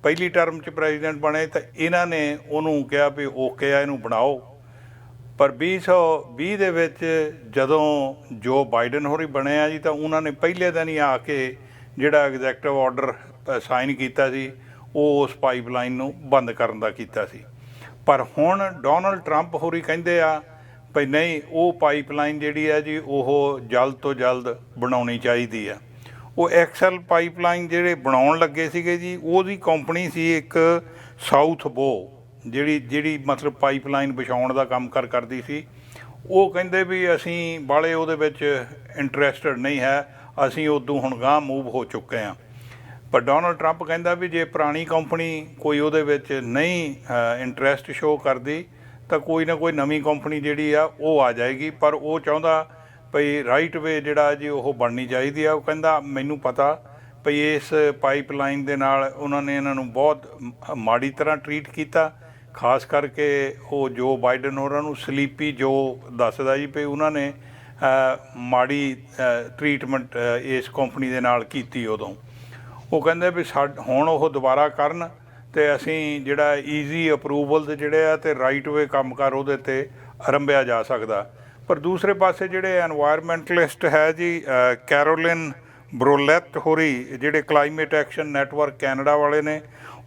ਪਹਿਲੀ ਟਰਮ 'ਚ ਪ੍ਰੈਜ਼ੀਡੈਂਟ ਬਣੇ ਤਾਂ ਇਹਨਾਂ ਨੇ ਉਹਨੂੰ ਕਿਹਾ ਵੀ ਓਕੇ ਆ ਇਹਨੂੰ ਬਣਾਓ। ਪਰ 2020 ਦੇ ਵਿੱਚ ਜਦੋਂ ਜੋ ਬਾਈਡਨ ਹੋਰੀ ਬਣੇ ਆ ਜੀ ਤਾਂ ਉਹਨਾਂ ਨੇ ਪਹਿਲੇ ਦਿਨ ਹੀ ਆ ਕੇ ਜਿਹੜਾ ਐਗਜ਼ੈਕਟਿਵ ਆਰਡਰ ਸਾਈਨ ਕੀਤਾ ਸੀ ਉਹ ਉਸ ਪਾਈਪਲਾਈਨ ਨੂੰ ਬੰਦ ਕਰਨ ਦਾ ਕੀਤਾ ਸੀ। ਪਰ ਹੁਣ ਡੋਨਲਡ ਟਰੰਪ ਹੋਰੀ ਕਹਿੰਦੇ ਆ ਭਈ ਨਹੀਂ, ਉਹ ਪਾਈਪਲਾਈਨ ਜਿਹੜੀ ਹੈ ਜੀ, ਉਹ ਜਲਦ ਤੋਂ ਜਲਦ ਬਣਾਉਣੀ ਚਾਹੀਦੀ ਆ ਉਹ ਐਕਸਲ ਪਾਈਪਲਾਈਨ ਜਿਹੜੇ ਬਣਾਉਣ ਲੱਗੇ ਸੀਗੇ ਜੀ, ਉਹਦੀ ਕੰਪਨੀ ਸੀ ਇੱਕ ਸਾਊਥ ਬੋ, ਜਿਹੜੀ ਜਿਹੜੀ ਮਤਲਬ ਪਾਈਪਲਾਈਨ ਵਿਛਾਉਣ ਦਾ ਕੰਮ ਕਰ, ਕਰਦੀ ਸੀ। ਉਹ ਕਹਿੰਦੇ ਵੀ ਅਸੀਂ ਬਾਲੇ ਉਹਦੇ ਵਿੱਚ ਇੰਟਰਸਟਡ ਨਹੀਂ ਹੈ, ਅਸੀਂ ਉਦੋਂ ਹੁਣ ਗਾਂ ਮੂਵ ਹੋ ਚੁੱਕੇ ਹਾਂ। ਪਰ ਡੋਨਲਡ ਟਰੰਪ ਕਹਿੰਦਾ ਵੀ ਜੇ ਪੁਰਾਣੀ ਕੰਪਨੀ ਕੋਈ ਉਹਦੇ ਵਿੱਚ ਨਹੀਂ ਇੰਟਰਸਟ ਸ਼ੋ ਕਰਦੀ, ਤਾਂ ਕੋਈ ਨਾ ਕੋਈ ਨਵੀਂ ਕੰਪਨੀ ਜਿਹੜੀ ਆ, ਉਹ ਆ ਜਾਏਗੀ। ਪਰ ਉਹ ਚਾਹੁੰਦਾ ਭਈ ਰਾਈਟ ਵੇ ਜਿਹੜਾ ਜੀ ਉਹ ਬਣਨੀ ਚਾਹੀਦੀ ਆ। ਉਹ ਕਹਿੰਦਾ, ਮੈਨੂੰ ਪਤਾ ਭਈ ਇਸ ਪਾਈਪਲਾਈਨ ਦੇ ਨਾਲ ਉਹਨਾਂ ਨੇ ਇਹਨਾਂ ਨੂੰ ਬਹੁਤ ਮਾੜੀ ਤਰ੍ਹਾਂ ਟਰੀਟ ਕੀਤਾ। ਖਾਸ ਕਰਕੇ ਉਹ ਜੋ ਬਾਈਡਨ ਹੋਰਾਂ ਨੂੰ ਸਲੀਪੀ ਜੋ ਦੱਸਦਾ ਜੀ ਭਈ ਉਹਨਾਂ ਨੇ ਮਾੜੀ ਟਰੀਟਮੈਂਟ ਇਸ ਕੰਪਨੀ ਦੇ ਨਾਲ ਕੀਤੀ ਉਦੋਂ। ਉਹ ਕਹਿੰਦੇ ਵੀ ਹੁਣ ਉਹ ਦੁਬਾਰਾ ਕਰਨ ਤੇ ਅਸੀਂ ਜਿਹੜਾ ਈਜ਼ੀ ਅਪਰੂਵਲ ਦੇ ਜਿਹੜੇ ਆ ਤੇ ਰਾਈਟ ਵੇ ਕੰਮ ਕੰਮਕਾਰ ਉਹਦੇ ਤੇ ਆਰੰਭਿਆ ਜਾ ਸਕਦਾ। ਪਰ ਦੂਸਰੇ ਪਾਸੇ ਜਿਹੜੇ এনवायरमेंटਲਿਸਟ ਹੈ ਜੀ ਕੈਰੋਲਿਨ ਬਰੋਲੈਟ ਹੋਰੀ, ਜਿਹੜੇ ਕਲਾਈਮੇਟ ਐਕਸ਼ਨ ਨੈਟਵਰਕ ਕੈਨੇਡਾ ਵਾਲੇ ਨੇ,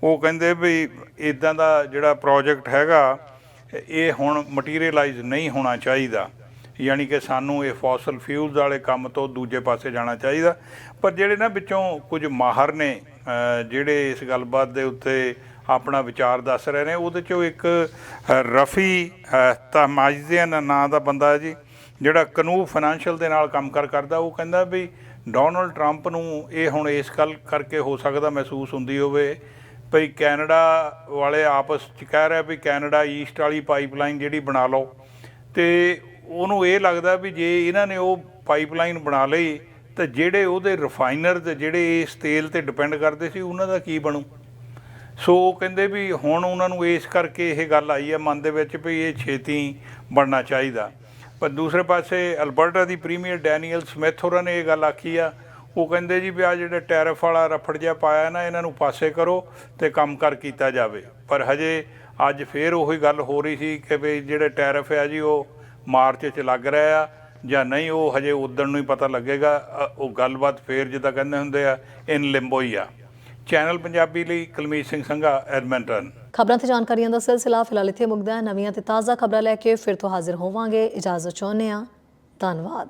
ਉਹ ਕਹਿੰਦੇ ਵੀ ਇਦਾਂ ਦਾ ਜਿਹੜਾ ਪ੍ਰੋਜੈਕਟ ਹੈਗਾ, ਇਹ ਹੁਣ ਮਟੀਰੀਅਲਾਈਜ਼ ਨਹੀਂ ਹੋਣਾ ਚਾਹੀਦਾ। ਯਾਨੀ ਕਿ ਸਾਨੂੰ ਇਹ ਫੋਸਲ ਫਿਊਲਸ ਵਾਲੇ ਕੰਮ ਤੋਂ ਦੂਜੇ ਪਾਸੇ ਜਾਣਾ ਚਾਹੀਦਾ। ਪਰ ਜਿਹੜੇ ਨਾ ਵਿੱਚੋਂ ਕੁਝ ਮਾਹਰ ਨੇ ਜਿਹੜੇ ਇਸ ਗੱਲਬਾਤ ਦੇ ਉੱਤੇ ਆਪਣਾ ਵਿਚਾਰ ਦੱਸ ਰਹੇ ਨੇ, ਉਹਦੇ ਚੋਂ ਇੱਕ ਰਫੀ ਤਮਾਜਜ਼ੀਨ ਨਾਂ ਦਾ ਬੰਦਾ ਜੀ, ਜਿਹੜਾ ਕਨੂ ਫਾਈਨੈਂਸ਼ੀਅਲ ਦੇ ਨਾਲ ਕੰਮ ਕਰ ਕਰਦਾ, ਉਹ ਕਹਿੰਦਾ ਵੀ ਡੋਨਲਡ ਟਰੰਪ ਨੂੰ ਇਹ ਹੁਣ ਇਸ ਗੱਲ ਕਰਕੇ ਹੋ ਸਕਦਾ ਮਹਿਸੂਸ ਹੁੰਦੀ ਹੋਵੇ ਭਈ ਕੈਨੇਡਾ ਵਾਲੇ ਆਪਸ ਚ ਕਹਿ ਰਿਹਾ ਵੀ ਕੈਨੇਡਾ ਈਸਟ ਵਾਲੀ ਪਾਈਪਲਾਈਨ ਜਿਹੜੀ ਬਣਾ ਲਓ। ਤੇ ਉਹਨੂੰ ਇਹ ਲੱਗਦਾ ਵੀ ਜੇ ਇਹਨਾਂ ਨੇ ਉਹ ਪਾਈਪਲਾਈਨ ਬਣਾ ਲਈ, ਤਾਂ ਜਿਹੜੇ ਉਹਦੇ ਰਿਫਾਈਨਰ ਤੇ ਜਿਹੜੇ ਇਸ ਤੇਲ ਤੇ ਡਿਪੈਂਡ ਕਰਦੇ ਸੀ, ਉਹਨਾਂ ਦਾ ਕੀ ਬਣੂ? ਸੋ ਉਹ ਕਹਿੰਦੇ ਵੀ ਹੁਣ ਉਹਨਾਂ ਨੂੰ ਇਸ ਕਰਕੇ ਇਹ ਗੱਲ ਆਈ ਹੈ ਮਨ ਦੇ ਵਿੱਚ ਵੀ ਇਹ ਛੇਤੀ ਬਣਨਾ ਚਾਹੀਦਾ। ਪਰ ਦੂਸਰੇ ਪਾਸੇ ਅਲਬਰਟਾ ਦੀ ਪ੍ਰੀਮੀਅਰ ਡੈਨੀਅਲ ਸਮਿਥ ਹੋਰਾਂ ਨੇ ਇਹ ਗੱਲ ਆਖੀ ਆ। ਉਹ ਕਹਿੰਦੇ ਜੀ ਵੀ ਆ ਜਿਹੜਾ ਟੈਰਿਫ ਵਾਲਾ ਰਫੜ ਜਿਹਾ ਪਾਇਆ ਨਾ, ਇਹਨਾਂ ਨੂੰ ਪਾਸੇ ਕਰੋ ਤੇ ਕੰਮ ਕਰ ਕੀਤਾ ਜਾਵੇ। ਪਰ ਹਜੇ ਅੱਜ ਫੇਰ ਉਹੀ ਗੱਲ ਹੋ ਰਹੀ ਸੀ ਕਿ ਵੀ ਜਿਹੜੇ ਟੈਰਿਫ ਆ ਜੀ, ਉਹ ਮਾਰਚ 'ਚ ਲੱਗ ਰਿਹਾ ਆ, ਜਾਂ ਨਹੀਂ, ਉਹ ਹਜੇ ਉਦਣ ਨੂੰ ਹੀ ਪਤਾ ਲੱਗੇਗਾ। ਉਹ ਗੱਲਬਾਤ ਫੇਰ ਜਿੱਦਾਂ ਕਹਿੰਦੇ ਹੁੰਦੇ ਆ, ਇਨ ਲਿੰਬੋ ਹੀ ਆ। ਚੈਨਲ ਪੰਜਾਬੀ ਲਈ ਕੁਲਮੀਤ ਸਿੰਘ ਸੰਘਾ, ਐਡਮਿੰਟਨ। ਖਬਰਾਂ ਤੇ ਜਾਣਕਾਰੀਆਂ ਦਾ ਸਿਲਸਿਲਾ ਫਿਲਹਾਲ ਇੱਥੇ ਮੁੱਕਦਾ ਹੈ। ਨਵੀਆਂ ਤੇ ਤਾਜ਼ਾ ਖਬਰਾਂ ਲੈ ਕੇ ਫਿਰ ਤੋਂ ਹਾਜ਼ਰ ਹੋਵਾਂਗੇ। ਇਜਾਜ਼ਤ ਚਾਹੁੰਦੇ ਹਾਂ। ਧੰਨਵਾਦ।